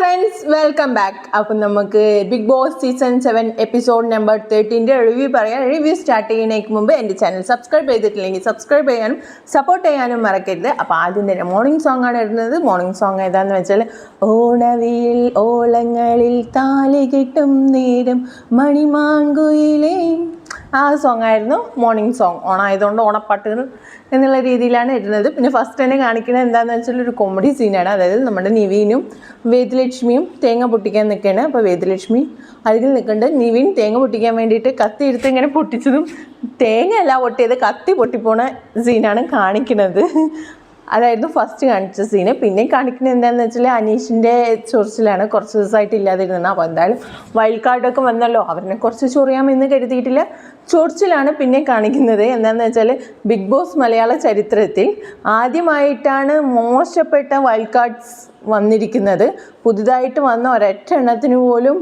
Friends welcome back അപ്പം നമുക്ക് Bigg Boss season seven episode number തേർട്ടീന്റെ review പറയാം. Review start ചെയ്യുന്നതിന് മുമ്പ് എന്റെ ചാനൽ സബ്സ്ക്രൈബ് ചെയ്തിട്ടില്ലെങ്കിൽ സബ്സ്ക്രൈബ് ചെയ്യാനും സപ്പോർട്ട് ചെയ്യാനും മറക്കരുത്. അപ്പോൾ ആദ്യം തന്നെ മോർണിംഗ് സോങ് ആണ് ഇടുന്നത്. മോർണിംഗ് സോങ് ഏതാന്ന് വെച്ചാൽ ഓണവിയിൽ ഓളങ്ങളിൽ താലി കിട്ടും നേരം മണിമാങ്കുയിലേ. ആ സോങ് ആയിരുന്നു മോർണിംഗ് സോങ് ഓണായതുകൊണ്ട് ഓണപ്പാട്ടുകൾ എന്നുള്ള രീതിയിലാണ് ഇടുന്നത്. പിന്നെ ഫസ്റ്റ് തന്നെ കാണിക്കുന്നത് എന്താണെന്ന് വെച്ചാൽ ഒരു കോമഡി സീനാണ് അതായത് നമ്മുടെ നിവീനും വേദലക്ഷ്മിയും തേങ്ങ പൊട്ടിക്കാൻ നിൽക്കുകയാണ്. അപ്പോൾ വേദലക്ഷ്മി അരികിൽ നിൽക്കുന്നുണ്ട്. നിവീൻ തേങ്ങ പൊട്ടിക്കാൻ വേണ്ടിയിട്ട് കത്തി എടുത്ത് ഇങ്ങനെ പൊട്ടിച്ചതും തേങ്ങയല്ല പൊട്ടിയത് കത്തി പൊട്ടിപ്പോണ സീനാണ് കാണിക്കുന്നത്. അതായിരുന്നു ഫസ്റ്റ് കാണിച്ച സീന് പിന്നെ കാണിക്കുന്നത് എന്താണെന്ന് വെച്ചാൽ അനീഷിന്റെ ചൊറിച്ചിലാണ് കുറച്ച് ദിവസമായിട്ട് ഇല്ലാതിരുന്നത്. അപ്പോൾ എന്തായാലും വൈൽഡ് കാർഡൊക്കെ വന്നല്ലോ. അവരെ കുറച്ച് ചൊറിയാമെന്ന് കരുതിയിട്ടില്ല. ചൊറിച്ചിലാണ് പിന്നെ കാണിക്കുന്നത്. എന്താണെന്ന് വെച്ചാൽ ബിഗ് ബോസ് മലയാള ചരിത്രത്തിൽ ആദ്യമായിട്ടാണ് മോശപ്പെട്ട വൈൽഡ് കാർഡ്സ് വന്നിരിക്കുന്നത്. പുതുതായിട്ട് വന്ന ഒരൊറ്റ എണ്ണത്തിന് പോലും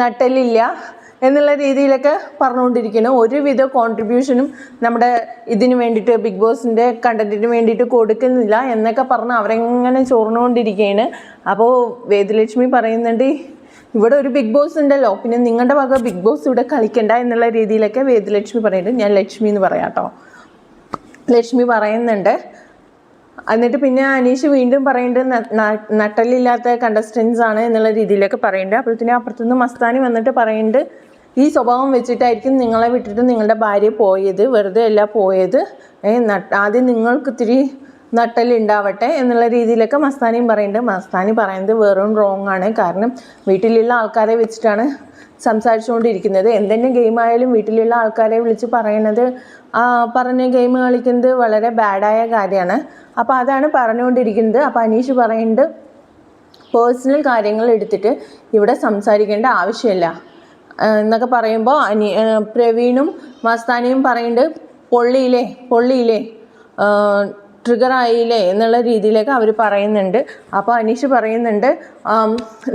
നട്ടലില്ല എന്നുള്ള രീതിയിലൊക്കെ പറഞ്ഞുകൊണ്ടിരിക്കുന്നു. ഒരുവിധ കോൺട്രിബ്യൂഷനും നമ്മുടെ ഇതിന് വേണ്ടിയിട്ട് ബിഗ് ബോസിന്റെ കണ്ടന്റിന് വേണ്ടിയിട്ട് കൊടുക്കുന്നില്ല എന്നൊക്കെ പറഞ്ഞ് അവരെങ്ങനെ ചോർന്നുകൊണ്ടിരിക്കുകയാണ്. അപ്പോൾ വേദലക്ഷ്മി പറയുന്നുണ്ട് ഇവിടെ ഒരു ബിഗ് ബോസ് ഉണ്ടല്ലോ പിന്നെ നിങ്ങളുടെ വക ബിഗ് ബോസ് ഇവിടെ കളിക്കണ്ട എന്നുള്ള രീതിയിലൊക്കെ വേദലക്ഷ്മി പറയുന്നുണ്ട്. ഞാൻ ലക്ഷ്മി എന്ന് പറയാം കേട്ടോ. ലക്ഷ്മി പറയുന്നുണ്ട്. എന്നിട്ട് പിന്നെ അനീഷ് വീണ്ടും പറയുന്നുണ്ട് നട്ടലില്ലാത്ത കണ്ടസ്റ്റൻസ് ആണ് എന്നുള്ള രീതിയിലൊക്കെ പറയുന്നുണ്ട്. അപ്പോഴത്തേനും അപ്പുറത്തുനിന്ന് മസ്താനി വന്നിട്ട് പറയുന്നുണ്ട് ഈ സ്വഭാവം വെച്ചിട്ടായിരിക്കും നിങ്ങളെ വിട്ടിട്ട് നിങ്ങളുടെ ഭാര്യ പോയത് വെറുതെ അല്ല പോയത്. ആദ്യം നിങ്ങൾക്ക് ഇത്തിരി നട്ടലുണ്ടാവട്ടെ എന്നുള്ള രീതിയിലൊക്കെ മസ്താനിയും പറയുന്നുണ്ട് മസ്താനി പറയുന്നത് വെറും റോങ് ആണ്. കാരണം വീട്ടിലുള്ള ആൾക്കാരെ വെച്ചിട്ടാണ് സംസാരിച്ചുകൊണ്ടിരിക്കുന്നത്. എന്തെന്നെ ഗെയിം ആയാലും വീട്ടിലുള്ള ആൾക്കാരെ വിളിച്ച് പറയണത് പറഞ്ഞ ഗെയിം കളിക്കുന്നത് വളരെ ബാഡായ കാര്യമാണ്. അപ്പോൾ അതാണ് പറഞ്ഞുകൊണ്ടിരിക്കുന്നത്. അപ്പോൾ അനീഷ് പറയുന്നുണ്ട് പേഴ്സണൽ കാര്യങ്ങൾ എടുത്തിട്ട് ഇവിടെ സംസാരിക്കേണ്ട ആവശ്യമില്ല. എന്നൊക്കെ പറയുമ്പോൾ അനി പ്രവീണും മസ്താനിയും പറയുന്നുണ്ട് പൊള്ളിയില്ലേ പൊള്ളിയില്ലേ? ട്രിഗർ ആയില്ലേ എന്നുള്ള രീതിയിലേക്ക് അവർ പറയുന്നുണ്ട്. അപ്പോൾ അനീഷ് പറയുന്നുണ്ട്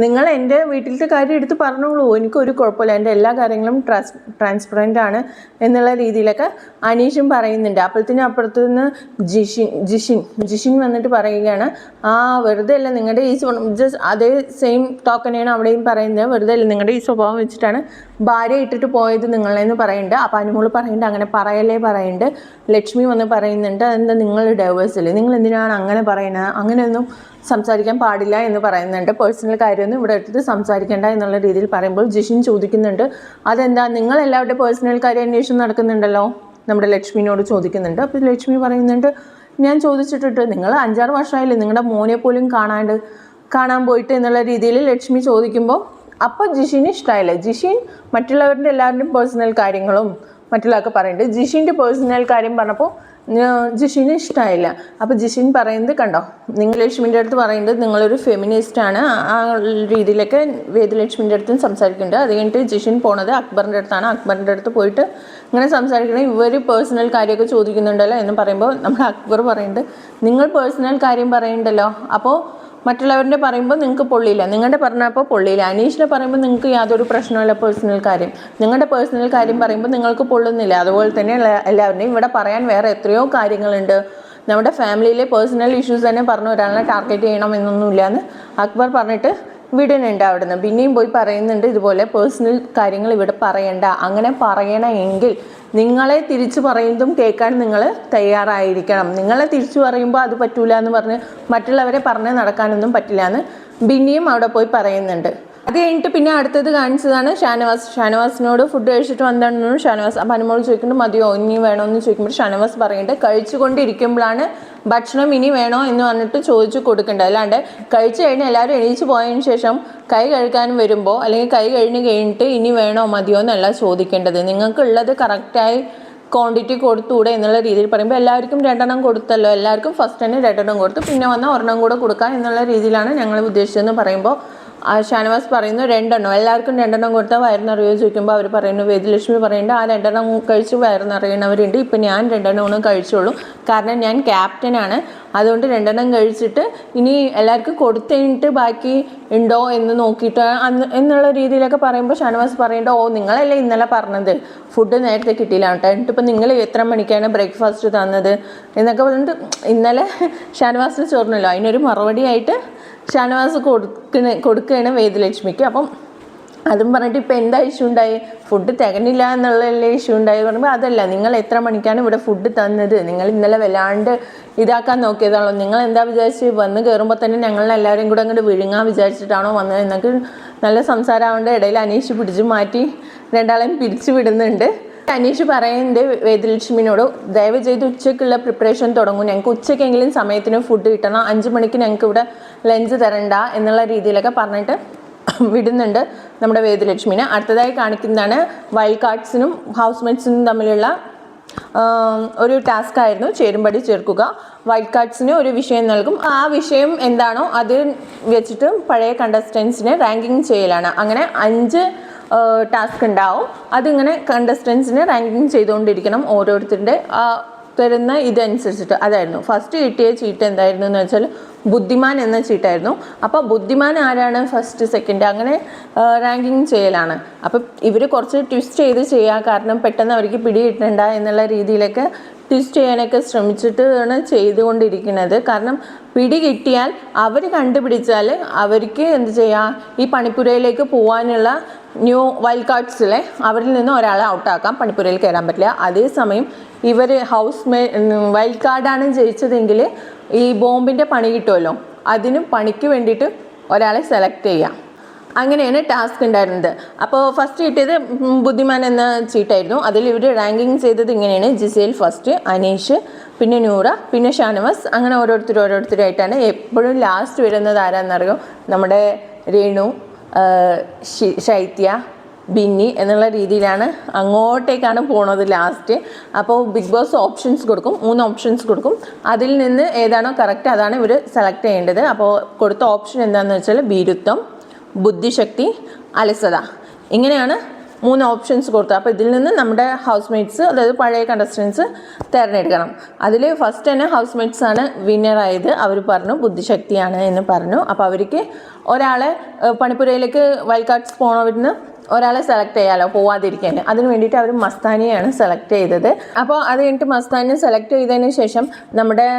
നിങ്ങൾ എന്റെ വീട്ടിലത്തെ കാര്യം എടുത്ത് പറഞ്ഞോളൂ. എനിക്കൊരു കുഴപ്പമില്ല. എന്റെ എല്ലാ കാര്യങ്ങളും ട്രാൻസ് ട്രാൻസ്പെറന്റ് ആണ് എന്നുള്ള രീതിയിലൊക്കെ അനീഷും പറയുന്നുണ്ട്. അപ്പോഴത്തേനും അപ്പുറത്തു നിന്ന് ജിഷിൻ ജിഷിൻ ജിഷിൻ വന്നിട്ട് പറയുകയാണ് ആ വെറുതെ അല്ല നിങ്ങളുടെ ഈ ജസ്റ്റ് അതേ സെയിം ടോക്കനെയാണ് അവിടെയും പറയുന്നത്. വെറുതെ അല്ല നിങ്ങളുടെ ഈ സ്വഭാവം വെച്ചിട്ടാണ് ഭാര്യ ഇട്ടിട്ട് പോയത് നിങ്ങളെന്ന് പറയുന്നുണ്ട്. അപ്പോൾ അനുമോൾ പറയുന്നുണ്ട് അങ്ങനെ പറയലേ പറയുന്നുണ്ട്. ലക്ഷ്മി വന്ന് പറയുന്നുണ്ട് അതെന്താ നിങ്ങൾ അല്ലേ? നിങ്ങൾ എന്തിനാണ് അങ്ങനെ പറയുന്നത്? അങ്ങനെയൊന്നും സംസാരിക്കാൻ പാടില്ല എന്ന് പറയുന്നുണ്ട്. പേഴ്സണൽ കാര്യമൊന്നും ഇവിടെ എടുത്തിട്ട് സംസാരിക്കേണ്ട എന്നുള്ള രീതിയിൽ പറയുമ്പോൾ ജിഷിൻ ചോദിക്കുന്നുണ്ട്. അതെന്താ? നിങ്ങൾ എല്ലാവരുടെ പേഴ്സണൽ കാര്യം അന്വേഷണം നടക്കുന്നുണ്ടല്ലോ? നമ്മുടെ ലക്ഷ്മിനോട് ചോദിക്കുന്നുണ്ട്. അപ്പോൾ ലക്ഷ്മി പറയുന്നുണ്ട് ഞാൻ ചോദിച്ചിട്ടിട്ട് നിങ്ങൾ അഞ്ചാറ് വർഷമായില്ലേ നിങ്ങളുടെ മോനെ പോലും കാണാണ്ട് കാണാൻ പോയിട്ട് എന്നുള്ള രീതിയിൽ ലക്ഷ്മി ചോദിക്കുമ്പോൾ അപ്പോൾ ജിഷിന് ഇഷ്ടമായില്ല ജിഷിൻ മറ്റുള്ളവരുടെ എല്ലാവരുടെയും പേഴ്സണൽ കാര്യങ്ങളും മറ്റുള്ളവർക്ക് പറയുന്നുണ്ട്. ജിഷിന്റെ പേഴ്സണൽ കാര്യം പറഞ്ഞപ്പോൾ ജിഷിന് ഇഷ്ടമായില്ല അപ്പോൾ ജിഷിൻ പറയുന്നത് കണ്ടോ? നിങ്ങൾ ലക്ഷ്മിന്റെ അടുത്ത് പറയുന്നത് നിങ്ങളൊരു ആണ്. ആ- രീതിയിലൊക്കെ വേദലക്ഷ്മിന്റെ അടുത്തും സംസാരിക്കുന്നുണ്ട്. അത് കഴിഞ്ഞിട്ട് ജിഷിൻ പോണത് അക്ബറിന്റെ അടുത്താണ്. അക്ബറിന്റെ അടുത്ത് പോയിട്ട് ഇങ്ങനെ സംസാരിക്കണം ഇവർ പേഴ്സണൽ കാര്യമൊക്കെ ചോദിക്കുന്നുണ്ടല്ലോ എന്ന് പറയുമ്പോൾ നമ്മൾ അക്ബർ പറയുന്നുണ്ട്. നിങ്ങൾ പേഴ്സണൽ കാര്യം പറയുന്നുണ്ടല്ലോ അപ്പോൾ മറ്റുള്ളവരുടെ പറയുമ്പോൾ നിങ്ങൾക്ക് പൊള്ളിയില്ല. നിങ്ങളുടെ പറഞ്ഞപ്പോൾ പൊള്ളിയില്ല. അനീഷിനെ പറയുമ്പോൾ നിങ്ങൾക്ക് യാതൊരു പ്രശ്നമില്ല പേഴ്സണൽ കാര്യം. നിങ്ങളുടെ പേഴ്സണൽ കാര്യം പറയുമ്പോൾ നിങ്ങൾക്ക് പൊള്ളുന്നില്ല. അതുപോലെ തന്നെ എല്ലാ- എല്ലാവരുടെയും ഇവിടെ പറയാൻ വേറെ എത്രയോ കാര്യങ്ങളുണ്ട്. നമ്മുടെ ഫാമിലിയിലെ പേഴ്സണൽ ഇഷ്യൂസ് തന്നെ പറഞ്ഞു ഒരാളെ ടാർഗറ്റ് ചെയ്യണം എന്നൊന്നുമില്ല എന്ന് അക്ബർ പറഞ്ഞിട്ട് വിടുന്നുണ്ട് അവിടുന്ന്. പിന്നെയും പോയി പറയുന്നുണ്ട് ഇതുപോലെ പേഴ്സണൽ കാര്യങ്ങൾ ഇവിടെ പറയണ്ട. അങ്ങനെ പറയണമെങ്കിൽ നിങ്ങളെ തിരിച്ചു പറയുന്നതും കേൾക്കാൻ നിങ്ങൾ തയ്യാറായിരിക്കണം. നിങ്ങളെ തിരിച്ചു പറയുമ്പോൾ അത് പറ്റൂല എന്ന് പറഞ്ഞ് മറ്റുള്ളവരെ പറഞ്ഞ് നടക്കാനൊന്നും പറ്റില്ല എന്ന് ബിന്നിയും അവിടെ പോയി പറയുന്നുണ്ട്. അത് കഴിഞ്ഞിട്ട് പിന്നെ അടുത്തത് കാണിച്ചതാണ് ഷാനവാസ്. ഷാനവാസിനോട് ഫുഡ് കഴിച്ചിട്ട് വന്നതാണെന്ന് ഷാനവാസ്. അപ്പം അനുമോൾ ചോദിക്കുന്നുണ്ട് മതിയോ? ഇനി വേണോ എന്ന് ചോദിക്കുമ്പോൾ ഷാനവാസ് പറയുന്നുണ്ട് കഴിച്ചുകൊണ്ടിരിക്കുമ്പോഴാണ് ഭക്ഷണം ഇനി വേണോ എന്ന് പറഞ്ഞിട്ട് ചോദിച്ചു കൊടുക്കേണ്ടത് അല്ലാണ്ട് കഴിച്ചു കഴിഞ്ഞ് എല്ലാവരും എണീച്ച് പോയതിന് ശേഷം കൈ കഴുകാൻ വരുമ്പോൾ അല്ലെങ്കിൽ കൈ കഴിഞ്ഞ് കഴിഞ്ഞിട്ട് ഇനി വേണോ മതിയോ എന്നല്ല ചോദിക്കേണ്ടത്. നിങ്ങൾക്കുള്ളത് കറക്റ്റായി ക്വാണ്ടിറ്റി കൊടുത്തൂടെ എന്നുള്ള രീതിയിൽ പറയുമ്പോൾ എല്ലാവർക്കും രണ്ടെണ്ണം കൊടുത്തല്ലോ. എല്ലാവർക്കും ഫസ്റ്റ് തന്നെ രണ്ടെണ്ണം കൊടുത്തു. പിന്നെ വന്നാൽ ഒരെണ്ണം കൂടെ കൊടുക്കാം എന്നുള്ള രീതിയിലാണ് ഞങ്ങൾ ഉദ്ദേശിച്ചതെന്ന് പറയുമ്പോൾ ഷാനവാസ് പറയുന്നു രണ്ടെണ്ണം. എല്ലാവർക്കും രണ്ടെണ്ണം കൊടുത്താൽ വയറിനറിയോ ചോദിക്കുമ്പോൾ അവർ പറയുന്നു വേദലക്ഷ്മി പറയുന്നുണ്ട് ആ രണ്ടെണ്ണം കഴിച്ച് വയറിനറിയണവരുണ്ട്. ഇപ്പം ഞാൻ രണ്ടെണ്ണം ഒന്നും കഴിച്ചോളൂ. കാരണം ഞാൻ ക്യാപ്റ്റനാണ്. അതുകൊണ്ട് രണ്ടെണ്ണം കഴിച്ചിട്ട് ഇനി എല്ലാവർക്കും കൊടുത്തു കഴിഞ്ഞിട്ട് ബാക്കി ഉണ്ടോ എന്ന് നോക്കിയിട്ട് അന്ന് എന്നുള്ള രീതിയിലൊക്കെ പറയുമ്പോൾ ഷാനവാസ് പറയേണ്ട ഓ നിങ്ങളല്ലേ ഇന്നലെ പറഞ്ഞത്? ഫുഡ് നേരത്തെ കിട്ടിയില്ല കേട്ടോ. എന്നിട്ട് ഇപ്പം നിങ്ങൾ എത്ര മണിക്കാണ് ബ്രേക്ക്ഫാസ്റ്റ് തന്നത്? എന്നൊക്കെ പറഞ്ഞിട്ട് ഇന്നലെ ഷാനവാസിന് ചോർന്നല്ലോ അതിനൊരു മറുപടിയായിട്ട് ഷാനവാസ് കൊടുക്കണ കൊടുക്കുകയാണ് വേദലക്ഷ്മിക്ക്. അപ്പം അതും പറഞ്ഞിട്ട് ഇപ്പം എന്താ ഇഷ്യൂ ഉണ്ടായി? ഫുഡ് തികഞ്ഞില്ല എന്നുള്ളതല്ലേ ഇഷ്യൂ ഉണ്ടായി പറയുമ്പോൾ അതല്ല നിങ്ങൾ എത്ര മണിക്കാണ് ഇവിടെ ഫുഡ് തന്നത്? നിങ്ങൾ ഇന്നലെ വല്ലാണ്ട് ഇതാക്കാൻ നോക്കിയതാണോ നിങ്ങൾ എന്താ വിചാരിച്ച് വന്ന് കയറുമ്പോൾ തന്നെ ഞങ്ങൾ എല്ലാവരും കൂടെ അങ്ങോട്ട് വിഴുങ്ങാൻ വിചാരിച്ചിട്ടാണോ വന്നത്? എന്നൊക്കെ നല്ല സംസാരമാവേണ്ട ഇടയിൽ അനീഷ് പിടിച്ചു മാറ്റി രണ്ടാളെയും പിരിച്ചു വിടുന്നുണ്ട്. അനീഷ് പറയുന്നുണ്ട് വേദലക്ഷ്മിനോട് ദയവ് ചെയ്ത് ഉച്ചയ്ക്കുള്ള പ്രിപ്പറേഷൻ തുടങ്ങും. ഞങ്ങൾക്ക് ഉച്ചയ്ക്കെങ്കിലും സമയത്തിന് ഫുഡ് കിട്ടണം. അഞ്ച് മണിക്ക് ഞങ്ങൾക്ക് ഇവിടെ ലഞ്ച് തരണ്ട എന്നുള്ള രീതിയിലൊക്കെ പറഞ്ഞിട്ട് വിടുന്നുണ്ട് നമ്മുടെ വേദലക്ഷ്മിനെ. അടുത്തതായി കാണിക്കുന്നതാണ് വൈൽഡ് കാർഡ്സിനും ഹൗസ് മേറ്റ്സിനും തമ്മിലുള്ള ഒരു ടാസ്ക് ആയിരുന്നു ചേരുംപടി ചേർക്കുക. വൈൽഡ് കാർഡ്സിന് ഒരു വിഷയം നൽകും. ആ വിഷയം എന്താണോ അത് വെച്ചിട്ട് പഴയ കണ്ടസ്റ്റൻസിനെ റാങ്കിങ് ചെയ്യലാണ്. അങ്ങനെ അഞ്ച് ടാസ്ക് ഉണ്ടാവും. അതിങ്ങനെ കണ്ടസ്റ്റൻസിനെ റാങ്കിങ് ചെയ്തുകൊണ്ടിരിക്കണം ഓരോരുത്തരുടെ തരുന്ന ഇതനുസരിച്ചിട്ട് അതായിരുന്നു. ഫസ്റ്റ് കിട്ടിയ ചീട്ട് എന്തായിരുന്നു എന്ന് വെച്ചാൽ ബുദ്ധിമാൻ എന്ന ചീട്ടായിരുന്നു. അപ്പോൾ ബുദ്ധിമാൻ ആരാണ്? ഫസ്റ്റ് സെക്കൻഡ് അങ്ങനെ റാങ്കിങ് ചെയ്യലാണ്. അപ്പം ഇവർ കുറച്ച് ട്വിസ്റ്റ് ചെയ്ത് ചെയ്യുക കാരണം പെട്ടെന്ന് അവർക്ക് പിടി കിട്ടണ്ട എന്നുള്ള രീതിയിലൊക്കെ ട്വിസ്റ്റ് ചെയ്യാനൊക്കെ ശ്രമിച്ചിട്ടാണ് ചെയ്തുകൊണ്ടിരിക്കുന്നത്. കാരണം പിടി കിട്ടിയാൽ അവർ കണ്ടുപിടിച്ചാൽ അവർക്ക് എന്ത് ചെയ്യുക ഈ പണിപ്പുരയിലേക്ക് പോകാനുള്ള ന്യൂ വൈൽഡ് കാർഡ്സിലെ അവരിൽ നിന്ന് ഒരാളെ ഔട്ടാക്കാം. പണിപ്പുരയിൽ കയറാൻ പറ്റില്ല. അതേസമയം ഇവർ ഹൗസ് മേ വൈൽഡ് കാർഡാണ് ജയിച്ചതെങ്കിൽ ഈ ബോംബിന്റെ പണി കിട്ടുമല്ലോ അതിനും പണിക്ക് വേണ്ടിയിട്ട് ഒരാളെ സെലക്ട് ചെയ്യാം. അങ്ങനെയാണ് ടാസ്ക് ഉണ്ടായിരുന്നത്. അപ്പോൾ ഫസ്റ്റ് കിട്ടിയത് ബുദ്ധിമാൻ എന്ന ചീട്ടായിരുന്നു. അതിൽ ഇവർ റാങ്കിങ് ചെയ്തത് ഇങ്ങനെയാണ്. ജിസേൽ ഫസ്റ്റ് അനീഷ് പിന്നെ നൂറ പിന്നെ ഷാനവാസ്. അങ്ങനെ ഓരോരുത്തർ ഓരോരുത്തരായിട്ടാണ്. എപ്പോഴും ലാസ്റ്റ് വരുന്നത് ആരാന്നറിയോ? നമ്മുടെ രേണു ശൈത്യ ബിന്നി എന്നുള്ള രീതിയിലാണ് അങ്ങോട്ടേക്കാണ് പോണത് ലാസ്റ്റ് അപ്പോൾ ബിഗ് ബോസ് ഓപ്ഷൻസ് കൊടുക്കും. മൂന്ന് ഓപ്ഷൻസ് കൊടുക്കും. അതിൽ നിന്ന് ഏതാണോ കറക്റ്റ് അതാണ് ഇവർ സെലക്ട് ചെയ്യേണ്ടത്. അപ്പോൾ കൊടുത്ത ഓപ്ഷൻ എന്താണെന്ന് വെച്ചാൽ ഭീരുത്വം ബുദ്ധിശക്തി അലസത. ഇങ്ങനെയാണ് മൂന്ന് ഓപ്ഷൻസ് കൊടുത്തത്. അപ്പോൾ ഇതിൽ നിന്ന് നമ്മുടെ ഹൗസ് മേറ്റ്സ് അതായത് പഴയ കണ്ടസ്റ്റൻസ് തിരഞ്ഞെടുക്കണം. അതിൽ ഫസ്റ്റ് തന്നെ ഹൗസ് മേറ്റ്സ് ആണ് വിന്നറായത് അവർ പറഞ്ഞു ബുദ്ധിശക്തിയാണ് എന്ന് പറഞ്ഞു. അപ്പോൾ അവർക്ക് ഒരാളെ പണിപ്പുരയിലേക്ക് വൈൽഡ് കാർഡ്സ് പോണവരിന്ന് ഒരാളെ സെലക്ട് ചെയ്യാലോ പോവാതിരിക്കാൻ അതിന് വേണ്ടിയിട്ട് അവർ മസ്താനിയാണ് സെലക്ട് ചെയ്തത്. അപ്പോൾ അത് കഴിഞ്ഞിട്ട് മസ്താനിയെ സെലക്ട് ചെയ്തതിന് ശേഷം നമ്മുടെ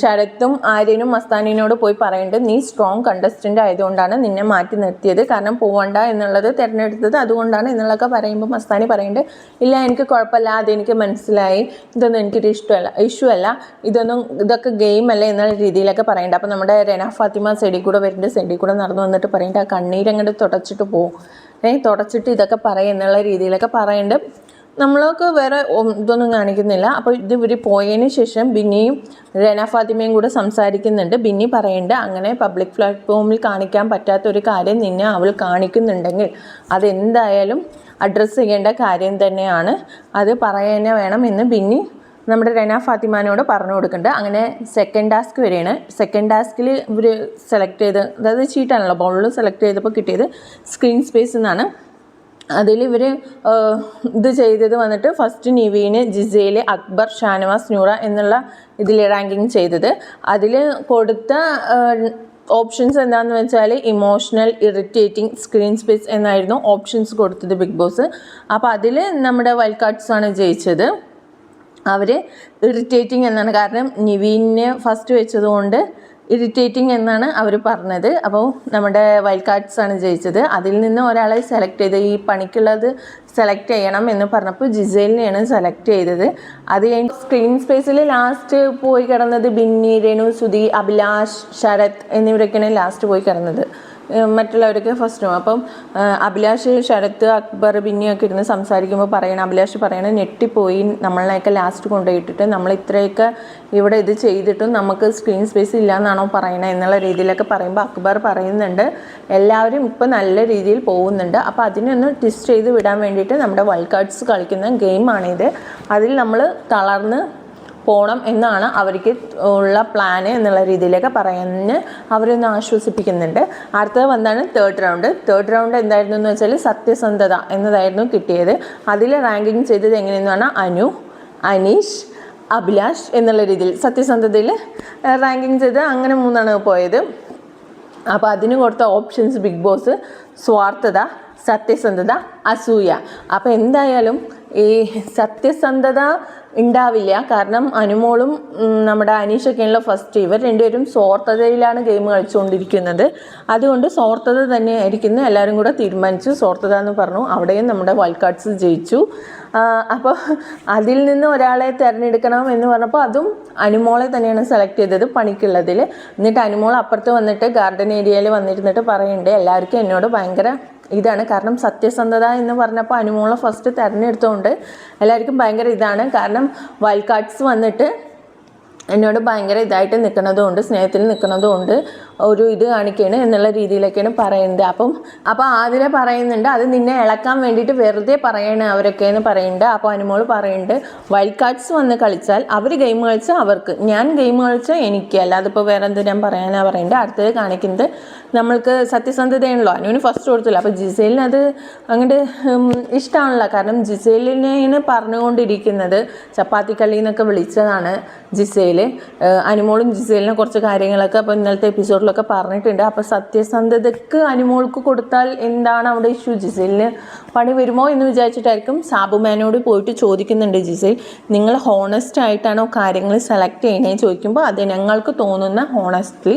ശരത്തും ആര്യനും മസ്താനിനോട് പോയി പറയുന്നുണ്ട് നീ സ്ട്രോങ് കണ്ടസ്റ്റന്റ് ആയതുകൊണ്ടാണ് നിന്നെ മാറ്റി നിർത്തിയത്. കാരണം പോവണ്ട എന്നുള്ളത് തിരഞ്ഞെടുത്തത് അതുകൊണ്ടാണ് എന്നുള്ളതൊക്കെ പറയുമ്പോൾ മസ്താനി പറയുന്നുണ്ട് ഇല്ല എനിക്ക് കുഴപ്പമില്ല. അതെനിക്ക് മനസ്സിലായി. ഇതൊന്നും എനിക്കൊരു ഇഷ്ടമല്ല ഇഷ്യൂ അല്ല. ഇതൊന്നും ഇതൊക്കെ ഗെയിം അല്ല എന്നുള്ള രീതിയിലൊക്കെ പറയുന്നുണ്ട് അപ്പോൾ നമ്മുടെ രന ഫാത്തിമ സൈഡിൽ കൂടെ വരുന്നുണ്ട്. സെഡി കൂടെ നടന്നു വന്നിട്ട് പറയുന്നുണ്ട് ആ കണ്ണീരങ്ങോട്ട് തുടച്ചിട്ട് പോകും ഏ തുടച്ചിട്ട് ഇതൊക്കെ പറയും എന്നുള്ള രീതിയിലൊക്കെ പറയുന്നുണ്ട് നമ്മളൊക്കെ വേറെ ഇതൊന്നും കാണിക്കുന്നില്ല. അപ്പോൾ ഇത് ഇവർ പോയതിന് ശേഷം ബിന്നിയും രന ഫാത്തിമയും കൂടെ സംസാരിക്കുന്നുണ്ട്. ബിന്നി പറയുന്നുണ്ട് അങ്ങനെ പബ്ലിക് പ്ലാറ്റ്ഫോമിൽ കാണിക്കാൻ പറ്റാത്ത ഒരു കാര്യം നിന്നെ അവൾ കാണിക്കുന്നുണ്ടെങ്കിൽ അതെന്തായാലും അഡ്രസ്സ് ചെയ്യേണ്ട കാര്യം തന്നെയാണ്. അത് പറയാനേ വേണം എന്ന് ബിന്നി നമ്മുടെ രന ഫാത്തിമാനോട് പറഞ്ഞു കൊടുക്കുന്നുണ്ട് അങ്ങനെ സെക്കൻഡ് ടാസ്ക് വരെയാണ്. സെക്കൻഡ് ടാസ്കിൽ ഇവർ സെലക്ട് ചെയ്ത് അതായത് ചീട്ടാണല്ലോ ബോളിൽ സെലക്ട് ചെയ്തപ്പോൾ കിട്ടിയത് സ്ക്രീൻ സ്പേസ് എന്നാണ്. അതിൽ ഇവർ ഇത് ചെയ്തത് വന്നിട്ട് ഫസ്റ്റ് നിവീന് ജിസേൽ അക്ബർ ഷാനവാസ് നൂറ എന്നുള്ള ഇതിൽ റാങ്കിങ് ചെയ്തത്. അതിൽ കൊടുത്ത ഓപ്ഷൻസ് എന്താണെന്ന് വെച്ചാൽ ഇമോഷണൽ ഇറിറ്റേറ്റിംഗ് സ്ക്രീൻ സ്പേസ് എന്നായിരുന്നു ഓപ്ഷൻസ് കൊടുത്തത് ബിഗ് ബോസ്. അപ്പോൾ അതിൽ നമ്മുടെ വൈൽഡ് കാർഡ്സ് ആണ് ജയിച്ചത്. അവർ ഇറിറ്റേറ്റിംഗ് എന്നാണ്. കാരണം നിവീനെ ഫസ്റ്റ് വെച്ചതുകൊണ്ട് ഇറിറ്റേറ്റിംഗ് എന്നാണ് അവർ പറഞ്ഞത്. അപ്പോൾ നമ്മുടെ വൈൽഡ് കാർഡ്സ് ആണ് ജയിച്ചത്. അതിൽ നിന്ന് ഒരാളെ സെലക്ട് ചെയ്ത് ഈ പണിക്കുള്ളത് സെലക്ട് ചെയ്യണം എന്ന് പറഞ്ഞപ്പോൾ ജിസേലിനെയാണ് സെലക്ട് ചെയ്തത്. അത് കഴിഞ്ഞ് സ്ക്രീൻ സ്പേസിൽ ലാസ്റ്റ് പോയി കിടന്നത് ബിന്നി രേണു സുധി അഭിലാഷ് ശരത് എന്നിവരൊക്കെയാണ് ലാസ്റ്റ് പോയി കിടന്നത്. ഏഹ് മറ്റുള്ളവരൊക്കെ ഫസ്റ്റും അപ്പം അഭിലാഷ് ശരത്ത് അക്ബർ ബിന്നിയൊക്കെ ഇരുന്ന് സംസാരിക്കുമ്പോൾ പറയണം. അഭിലാഷ് പറയണം ഞെട്ടിപ്പോയി. നമ്മളെയൊക്കെ ലാസ്റ്റ് കൊണ്ടുപോയിട്ടിട്ട് നമ്മൾ ഇത്രയൊക്കെ ഇവിടെ ഇത് ചെയ്തിട്ടും നമുക്ക് സ്ക്രീൻ സ്പേസ് ഇല്ല എന്നാണോ പറയണത് എന്നുള്ള രീതിയിലൊക്കെ പറയുമ്പോൾ അക്ബർ പറയുന്നുണ്ട്. എല്ലാവരും ഇപ്പോൾ നല്ല രീതിയിൽ പോകുന്നുണ്ട്. അപ്പോൾ അതിനൊന്ന് ടിസ്റ്റ് ചെയ്ത് വിടാൻ വേണ്ടിയിട്ട് നമ്മുടെ വൈൽഡ് കാർഡ്സ് കളിക്കുന്ന ഗെയിമാണിത് അതിൽ നമ്മൾ തളർന്ന് പോകണം എന്നാണ് അവർക്ക് ഉള്ള പ്ലാന് എന്നുള്ള രീതിയിലൊക്കെ പറയുന്ന. അവരൊന്ന് ആശ്വസിപ്പിക്കുന്നുണ്ട്. അടുത്തത് വന്നാണ് തേർഡ് റൗണ്ട് തേർഡ് റൗണ്ട് എന്തായിരുന്നു എന്ന് വെച്ചാൽ സത്യസന്ധത എന്നതായിരുന്നു കിട്ടിയത്. അതിൽ റാങ്കിങ് ചെയ്തത് എങ്ങനെയെന്ന് പറഞ്ഞാൽ അനു അനീഷ് അഭിലാഷ് എന്നുള്ള രീതിയിൽ സത്യസന്ധതയിൽ റാങ്കിങ് ചെയ്ത് അങ്ങനെ മൂന്നാണ് പോയത്. അപ്പോൾ അതിന് കൊടുത്ത ഓപ്ഷൻസ് ബിഗ് ബോസ് സ്വാർത്ഥത സത്യസന്ധത അസൂയ. അപ്പോൾ എന്തായാലും ഈ സത്യസന്ധത ഉണ്ടാവില്ല. കാരണം അനുമോളും നമ്മുടെ അനീഷൊക്കെയുള്ള ഫസ്റ്റ് ഇവർ രണ്ടുപേരും സ്വാർത്ഥതയിലാണ് ഗെയിം കളിച്ചുകൊണ്ടിരിക്കുന്നത്. അതുകൊണ്ട് സ്വാർത്ഥത തന്നെ ആയിരിക്കുന്നു. എല്ലാവരും കൂടെ തീരുമാനിച്ചു സ്വാർത്ഥത എന്ന് പറഞ്ഞു. അവിടെയും നമ്മുടെ വൈൽഡ് ജയിച്ചു. അപ്പോൾ അതിൽ നിന്ന് ഒരാളെ തിരഞ്ഞെടുക്കണം എന്ന് പറഞ്ഞപ്പോൾ അതും അനുമോളെ തന്നെയാണ് സെലക്ട് ചെയ്തത് പണിക്കുള്ളതിൽ. എന്നിട്ട് അനുമോൾ അപ്പുറത്ത് വന്നിട്ട് ഗാർഡൻ ഏരിയയിൽ വന്നിരുന്നിട്ട് പറയുന്നുണ്ട് എല്ലാവർക്കും എന്നോട് ഭയങ്കര ഇതാണ്. കാരണം സത്യസന്ധത എന്ന് പറഞ്ഞപ്പോൾ അനുമോളെ ഫസ്റ്റ് തിരഞ്ഞെടുത്തുകൊണ്ട് എല്ലാവർക്കും ഭയങ്കര ഇതാണ്. കാരണം വൈൽഡ് കാർഡ്സ് വന്നിട്ട് എന്നോട് ഭയങ്കര ഇതായിട്ട് നിൽക്കുന്നതുകൊണ്ട് സ്നേഹത്തിൽ നിൽക്കുന്നതുകൊണ്ട് ഒരു ഇത് കാണിക്കുകയാണ് എന്നുള്ള രീതിയിലൊക്കെയാണ് പറയുന്നത്. അപ്പം അപ്പോൾ ആതിരെ പറയുന്നുണ്ട് അത് നിന്നെ ഇളക്കാൻ വേണ്ടിയിട്ട് വെറുതെ പറയണ അവരൊക്കെ എന്ന് പറയുന്നുണ്ട്. അപ്പോൾ അനുമോൾ പറയുന്നുണ്ട് വൈൽഡ് കാർഡ്സ് വന്ന് കളിച്ചാൽ അവർ ഗെയിം കളിച്ചാൽ അവർക്ക് ഞാൻ ഗെയിം കളിച്ചാൽ എനിക്ക്. അല്ലാതെ ഇപ്പോൾ വേറെ എന്ത് ഞാൻ പറയാനാണ് പറയുന്നത്. അടുത്തത് കാണിക്കുന്നത് നമ്മൾക്ക് സത്യസന്ധതയാണല്ലോ. അനുവിന് ഫസ്റ്റ് കൊടുത്തില്ല. അപ്പോൾ ജിസേലിന് അത് അങ്ങോട്ട് ഇഷ്ടമാണല്ലോ കാരണം ജിസേലിനെയാണ് പറഞ്ഞുകൊണ്ടിരിക്കുന്നത്. ചപ്പാത്തിക്കള്ളി എന്നൊക്കെ വിളിച്ചതാണ് ജിസേൽ അനുമോളും ജിസേലിനെ കുറച്ച് കാര്യങ്ങളൊക്കെ അപ്പോൾ ഇന്നലത്തെ എപ്പിസോഡിലൊക്കെ പറഞ്ഞിട്ടുണ്ട്. അപ്പോൾ സത്യസന്ധതയ്ക്ക് അനുമോൾക്ക് കൊടുത്താൽ എന്താണ് അവിടെ ഇഷ്യൂ? ജിസേലിന് പണി വരുമോ എന്ന് വിചാരിച്ചിട്ടായിരിക്കും സാബുമാനോട് പോയിട്ട് ചോദിക്കുന്നുണ്ട് ജിസേൽ. നിങ്ങൾ ഹോണസ്റ്റ് ആയിട്ടാണോ കാര്യങ്ങൾ സെലക്ട് ചെയ്യണേ? ചോദിക്കുമ്പോൾ അത് ഞങ്ങൾക്ക് തോന്നുന്ന ഹോണസ്റ്റ്ലി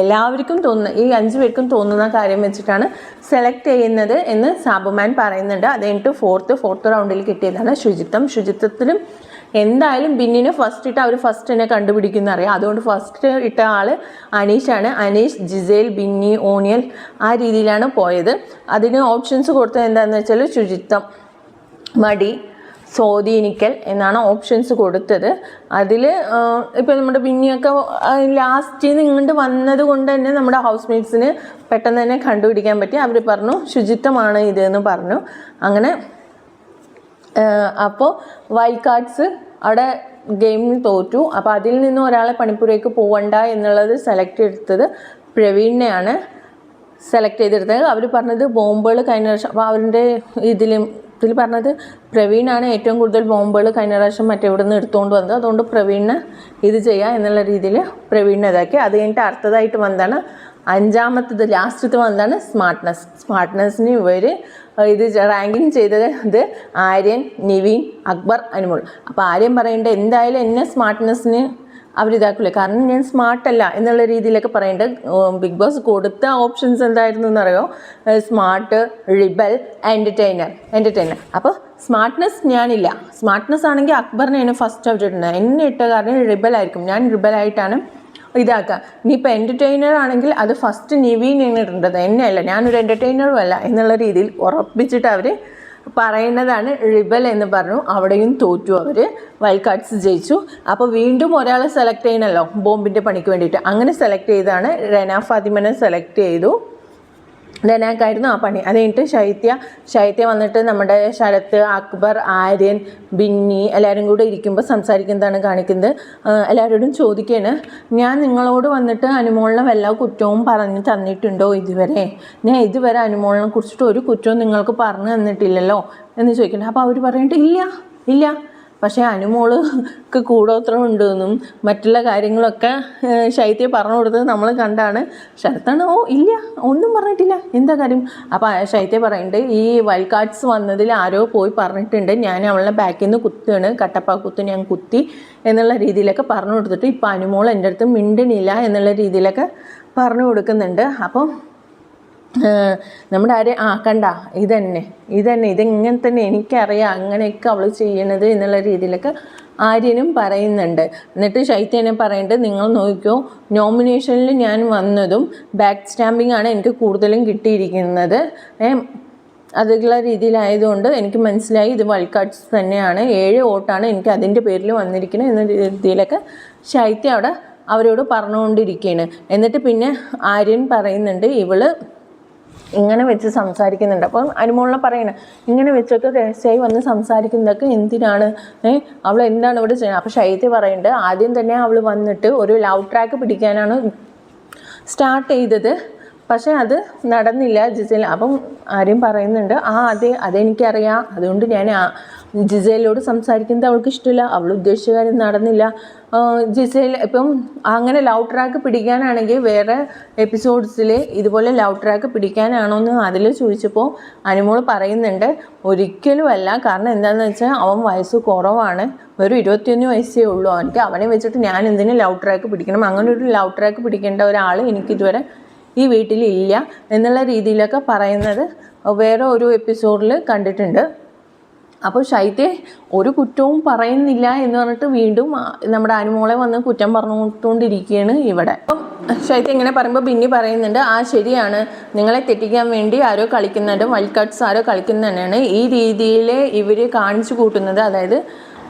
എല്ലാവർക്കും തോന്നുന്ന ഈ അഞ്ച് പേർക്കും തോന്നുന്ന കാര്യം വെച്ചിട്ടാണ് സെലക്ട് ചെയ്യുന്നത് എന്ന് സാബുമാൻ പറയുന്നുണ്ട്. അത് കഴിഞ്ഞിട്ട് ഫോർത്ത് ഫോർത്ത് റൗണ്ടിൽ കിട്ടിയതാണ്. ശുചിത്വം ശുചിത്വത്തിലും എന്തായാലും ബിന്നിനെ ഫസ്റ്റ് ഇട്ട് അവർ ഫസ്റ്റ് തന്നെ കണ്ടുപിടിക്കുന്ന അറിയാം. അതുകൊണ്ട് ഫസ്റ്റ് ഇട്ട ആൾ അനീഷാണ്. അനീഷ് ജിസേൽ ബിന്നി ഓണിയൽ ആ രീതിയിലാണ് പോയത്. അതിന് ഓപ്ഷൻസ് കൊടുത്തത് എന്താണെന്ന് വെച്ചാൽ ശുചിത്വം മടി സ്വാധീനിക്കൽ എന്നാണ് ഓപ്ഷൻസ് കൊടുത്തത്. അതിൽ ഇപ്പോൾ നമ്മുടെ ബിന്നിയൊക്കെ ലാസ്റ്റിൽ നിന്ന് ഇങ്ങോട്ട് വന്നത് കൊണ്ട് തന്നെ നമ്മുടെ ഹൗസ് മേറ്റ്സിന് പെട്ടെന്ന് തന്നെ കണ്ടുപിടിക്കാൻ പറ്റി. അവർ പറഞ്ഞു ശുചിത്വമാണ് ഇതെന്ന് പറഞ്ഞു. അങ്ങനെ അപ്പോൾ വൈൽഡ് കാർഡ്സ് അവിടെ ഗെയിമിൽ തോറ്റു. അപ്പോൾ അതിൽ നിന്ന് ഒരാളെ പണിപ്പുരയ്ക്ക് പോവണ്ട എന്നുള്ളത് സെലക്ട് എടുത്തത് പ്രവീണിനെയാണ് സെലക്ട് ചെയ്തെടുത്തത് അവർ പറഞ്ഞത് ബോംബുകൾ കഴിഞ്ഞ പ്രാവശ്യം അപ്പോൾ അവരുടെ ഇതിലും ഇതിൽ പറഞ്ഞത് പ്രവീണാണ് ഏറ്റവും കൂടുതൽ ബോംബുകൾ കഴിഞ്ഞ പ്രാവശ്യം മറ്റെവിടെ നിന്ന് എടുത്തുകൊണ്ട് വന്നത്. അതുകൊണ്ട് പ്രവീണിന് ഇത് ചെയ്യുക എന്നുള്ള രീതിയിൽ പ്രവീണിനെ ഇതാക്കി. അത് കഴിഞ്ഞിട്ട് അടുത്തതായിട്ട് വന്നതാണ് അഞ്ചാമത്തത് ലാസ്റ്റത്തെ വന്നതാണ് സ്മാർട്ട്നെസ് സ്മാർട്ട്നെസ്സിന് ഇവർ ഇത് റാങ്കിങ് ചെയ്തത് ഇത് ആര്യൻ നിവീൻ അക്ബർ അനുമോൾ. അപ്പോൾ ആര്യൻ പറയേണ്ടത് എന്തായാലും എന്നെ സ്മാർട്ട്നെസ്സിന് അവരിതാക്കില്ല കാരണം ഞാൻ സ്മാർട്ടല്ല എന്നുള്ള രീതിയിലൊക്കെ പറയേണ്ടത് ബിഗ് ബോസ് കൊടുത്ത ഓപ്ഷൻസ് എന്തായിരുന്നു എന്നറിയോ? സ്മാർട്ട് റിബൽ എന്റർടൈനർ എന്റർടൈനർ അപ്പോൾ സ്മാർട്ട്നെസ് ഞാനില്ല. സ്മാർട്ട്നെസ് ആണെങ്കിൽ അക്ബറിനെയാണ് ഫസ്റ്റ് അവരിടുന്നത് എന്നെ ഇട്ട കാരണം റിബൽ ആയിരിക്കും. ഞാൻ റിബലായിട്ടാണ് ഇതാക്കുക ഇനിയിപ്പോൾ എന്റർടൈനർ ആണെങ്കിൽ അത് ഫസ്റ്റ് നിവീനാണ് ഇടേണ്ടത് എന്നെയല്ല ഞാനൊരു എന്റർടൈനറും അല്ല എന്നുള്ള രീതിയിൽ ഉറപ്പിച്ചിട്ട് അവർ പറയുന്നതാണ് റിബൽ എന്ന് പറഞ്ഞു. അവിടെയും തോറ്റു അവർ വൈൽഡ് കാർഡ്സ് ജയിച്ചു. അപ്പോൾ വീണ്ടും ഒരാളെ സെലക്ട് ചെയ്യണമല്ലോ ബോംബിന്റെ പണിക്ക് വേണ്ടിയിട്ട്. അങ്ങനെ സെലക്ട് ചെയ്താണ് റെന ഫാത്തിമനെ സെലക്ട് ചെയ്തു. ധനാക്കായിരുന്നു ആ പണി. അത് കഴിഞ്ഞിട്ട് ശൈത്യ ശൈത്യ വന്നിട്ട് നമ്മുടെ ശരത്ത് അക്ബർ ആര്യൻ ബിന്നി എല്ലാവരും കൂടെ ഇരിക്കുമ്പോൾ സംസാരിക്കുന്നതാണ് കാണിക്കുന്നത്? എല്ലാവരോടും ചോദിക്കുകയാണ്. ഞാൻ നിങ്ങളോട് വന്നിട്ട് അനുമോളിനെ വല്ല കുറ്റവും പറഞ്ഞു തന്നിട്ടുണ്ടോ ഇതുവരെ? ഞാൻ ഇതുവരെ അനുമോളിനെ കുറിച്ചിട്ട് ഒരു കുറ്റവും നിങ്ങൾക്ക് പറഞ്ഞു തന്നിട്ടില്ലല്ലോ? എന്ന് ചോദിക്കണം അപ്പോൾ അവർ പറഞ്ഞിട്ട് ഇല്ല ഇല്ല. പക്ഷേ അനുമോൾക്ക് കൂടോത്രം ഉണ്ടെന്നും മറ്റുള്ള കാര്യങ്ങളൊക്കെ ശൈത്യ പറഞ്ഞു കൊടുത്തത് നമ്മൾ കണ്ടാണ്. ശരത്താണ് ഓ ഇല്ല ഒന്നും പറഞ്ഞിട്ടില്ല. എന്താ കാര്യം? അപ്പോൾ ശൈത്യ പറയുന്നുണ്ട് ഈ വൈൽഡ് കാർഡ്സ് വന്നതിൽ ആരോ പോയി പറഞ്ഞിട്ടുണ്ട്. ഞാൻ അവളുടെ ബാക്കിൽ നിന്ന് കുത്തുകയാണ് കട്ടപ്പ കുത്തു ഞാൻ കുത്തി എന്നുള്ള രീതിയിലൊക്കെ പറഞ്ഞു കൊടുത്തിട്ട് ഇപ്പോൾ അനുമോൾ എന്റെ അടുത്ത് മിണ്ടണില്ല എന്നുള്ള രീതിയിലൊക്കെ പറഞ്ഞു കൊടുക്കുന്നുണ്ട്. അപ്പം നമ്മുടെ ആര് ആ കണ്ട ഇതന്നെ ഇതന്നെ ഇതെങ്ങനെ തന്നെ എനിക്കറിയാം അങ്ങനെയൊക്കെ അവൾ ചെയ്യണത് എന്നുള്ള രീതിയിലൊക്കെ ആര്യനും പറയുന്നുണ്ട്. എന്നിട്ട് ശൈത്യനെ പറയേണ്ടത് നിങ്ങൾ നോക്കിക്കോ നോമിനേഷനിൽ ഞാൻ വന്നതും ബാക്ക് സ്റ്റാമ്പിംഗ് ആണ് എനിക്ക് കൂടുതലും കിട്ടിയിരിക്കുന്നത്. അതുള്ള രീതിയിലായതുകൊണ്ട് എനിക്ക് മനസ്സിലായി ഇത് കാർഡ്സ് തന്നെയാണ് ഏഴ് വോട്ടാണ് എനിക്ക് അതിന്റെ പേരിൽ വന്നിരിക്കുന്നത് എന്ന രീതിയിലൊക്കെ ശൈത്യ അവിടെ അവരോട് പറഞ്ഞുകൊണ്ടിരിക്കുകയാണ് എന്നിട്ട് പിന്നെ ആര്യൻ പറയുന്നുണ്ട് ഇവൾ ഇങ്ങനെ വെച്ച് സംസാരിക്കുന്നുണ്ട്. അപ്പം അനുമോളിനെ പറയണം ഇങ്ങനെ വെച്ചൊക്കെ രഹസ്യമായി വന്ന് സംസാരിക്കുന്നതൊക്കെ എന്തിനാണ്? അവൾ എന്താണ് ഇവിടെ ചെയ്യുന്നത് അപ്പോൾ ശൈത്യ പറയുന്നുണ്ട് ആദ്യം തന്നെ അവൾ വന്നിട്ട് ഒരു ലവ് ട്രാക്ക് പിടിക്കാനാണ് സ്റ്റാർട്ട് ചെയ്തത്. പക്ഷേ അത് നടന്നില്ല ജിസിൽ അപ്പം ആരും പറയുന്നുണ്ട് ആ അതെ അതെനിക്കറിയാം. അതുകൊണ്ട് ഞാൻ ആ ജിസേലിനോട് സംസാരിക്കുന്നത് അവൾക്ക് ഇഷ്ടമില്ല. അവൾ ഉദ്ദേശിച്ച കാര്യം നടന്നില്ല. ജിസയിൽ ഇപ്പം അങ്ങനെ ലവ് ട്രാക്ക് പിടിക്കാനാണെങ്കിൽ വേറെ എപ്പിസോഡ്സിൽ ഇതുപോലെ ലവ് ട്രാക്ക് പിടിക്കാനാണോ എന്ന് അതിൽ ചോദിച്ചപ്പോൾ അനുമോൾ പറയുന്നുണ്ട്. ഒരിക്കലും അല്ല. കാരണം എന്താണെന്ന് വെച്ചാൽ അവൻ വയസ്സ് കുറവാണ്. ഒരു ഇരുപത്തിയൊന്ന് വയസ്സേ ഉള്ളൂ. എനിക്ക് അവനെ വെച്ചിട്ട് ഞാൻ എന്തിനു ലവ് ട്രാക്ക് പിടിക്കണം? അങ്ങനെ ഒരു ലവ് ട്രാക്ക് പിടിക്കേണ്ട ഒരാൾ എനിക്കിതുവരെ ഈ വീട്ടിലില്ല എന്നുള്ള രീതിയിലൊക്കെ പറയുന്നത് വേറെ ഒരു എപ്പിസോഡിൽ കണ്ടിട്ടുണ്ട്. അപ്പോൾ ഷൈത്തെ ഒരു കുറ്റവും പറയുന്നില്ല എന്ന് പറഞ്ഞിട്ട് വീണ്ടും നമ്മുടെ അനുമോളെ വന്ന് കുറ്റം പറഞ്ഞുകൊണ്ടിരിക്കുകയാണ് ഇവിടെ. അപ്പം ഷൈത്തെ ഇങ്ങനെ പറയുമ്പോൾ ബിന്നി പറയുന്നുണ്ട് ആ ശരിയാണ്. നിങ്ങളെ തെറ്റിക്കാൻ വേണ്ടി ആരോ കളിക്കുന്നുണ്ട് വൈൽഡ് കാർഡ്സ് ആരോ കളിക്കുന്നതന്നെയാണ് ഈ രീതിയിൽ ഇവർ കാണിച്ചു കൂട്ടുന്നത്. അതായത്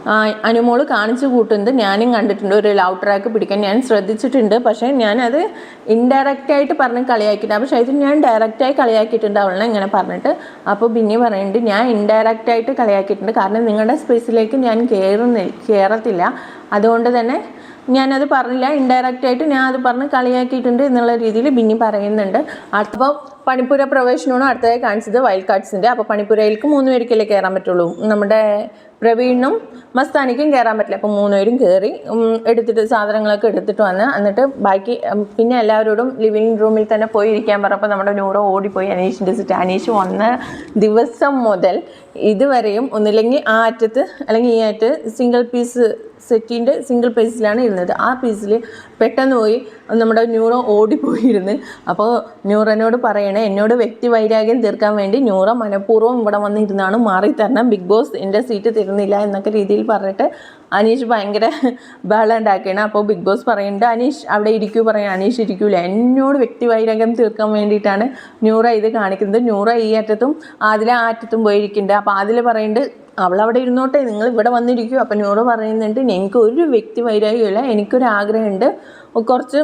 ആ, അനുമോൾ കാണിച്ചു കൂട്ടുന്നത്. ഞാനും കണ്ടിട്ടുണ്ട്. ഒരു ലൗ ട്രാക്ക് പിടിക്കാൻ ഞാൻ ശ്രദ്ധിച്ചിട്ടുണ്ട്. പക്ഷേ ഞാനത് ഇൻഡയറക്റ്റായിട്ട് പറഞ്ഞ് കളിയാക്കിയിട്ട് പക്ഷേ ശൈത്യം ഞാൻ ഡയറക്റ്റായി കളിയാക്കിയിട്ടുണ്ട് അവളെ ഇങ്ങനെ പറഞ്ഞിട്ട്. അപ്പോൾ പിന്നെ പറയുന്നുണ്ട് ഞാൻ ഇൻഡയറക്റ്റായിട്ട് കളിയാക്കിയിട്ടുണ്ട്. കാരണം നിങ്ങളുടെ സ്പേസിലേക്ക് ഞാൻ കയറുന്ന കയറത്തില്ല അതുകൊണ്ട് തന്നെ ഞാനത് പറഞ്ഞില്ല. ഇൻഡയറക്റ്റായിട്ട് ഞാൻ അത് പറഞ്ഞ് കളിയാക്കിയിട്ടുണ്ട് എന്നുള്ള രീതിയിൽ ബിന്നി പറയുന്നുണ്ട്. അപ്പോൾ പണിപ്പുര പ്രവേശനമാണ് അടുത്തതായി കാണിച്ചത് വൈൽഡ് കാർഡ്സിന്റെ അപ്പോൾ പണിപ്പുരയിലേക്ക് മൂന്ന് പേർക്കല്ലേ കയറാൻ പറ്റുള്ളൂ? നമ്മുടെ പ്രവീണിനും മസ്താനിക്കും കയറാൻ പറ്റില്ല. അപ്പോൾ മൂന്നുപേരും കയറി എടുത്തിട്ട് സാധനങ്ങളൊക്കെ എടുത്തിട്ട് വന്ന് എന്നിട്ട് ബാക്കി പിന്നെ എല്ലാവരോടും ലിവിങ് റൂമിൽ തന്നെ പോയി ഇരിക്കാൻ പറഞ്ഞപ്പോൾ നമ്മുടെ നൂറോ ഓടിപ്പോയി അനീഷിന്റെ സിറ്റ് അനീഷ് വന്ന ദിവസം മുതൽ ഇതുവരെയും ഒന്നില്ലെങ്കിൽ ആ അറ്റത്ത് അല്ലെങ്കിൽ ഈ അറ്റ് സിംഗിൾ പീസ് സെറ്റിന്റെ സിംഗിൾ പേജിലാണ് ഇരുന്നത്. ആ പേജിൽ പെട്ടെന്ന് പോയി നമ്മുടെ ന്യൂറോ ഓടിപ്പോയിരുന്ന്. അപ്പോൾ ന്യൂറനോട് പറയണേ എന്നോട് വ്യക്തി വൈരാഗ്യം തീർക്കാൻ വേണ്ടി ന്യൂറ മനഃപൂർവം ഇവിടെ വന്നിരുന്നാണ്. മാറി തരണം. ബിഗ് ബോസ് എന്റെ സീറ്റ് തരുന്നില്ല എന്നൊക്കെ രീതിയിൽ പറഞ്ഞിട്ട് അനീഷ് ഭയങ്കര ബഹളം അപ്പോൾ ബിഗ് ബോസ് പറയുന്നുണ്ട് അനീഷ് അവിടെ ഇരിക്കൂ പറയാം. അനീഷ് ഇരിക്കൂല. എന്നോട് വ്യക്തി വൈരാഗ്യം തീർക്കാൻ വേണ്ടിയിട്ടാണ് ന്യൂറ ഇത് കാണിക്കുന്നത്. ന്യൂറ ഈ അറ്റത്തും ആദില ആ അറ്റത്തും പോയിരിക്കുന്നുണ്ട്. അപ്പോൾ ആദില പറയുന്നുണ്ട് അവളവിടെ ഇരുന്നോട്ടെ നിങ്ങൾ ഇവിടെ വന്നിരിക്കൂ. അപ്പം നൂറ് പറയുന്നുണ്ട് എനിക്ക് ഒരു വ്യക്തി വൈരാഗ്യമില്ല എനിക്കൊരു ആഗ്രഹമുണ്ട്. കുറച്ച്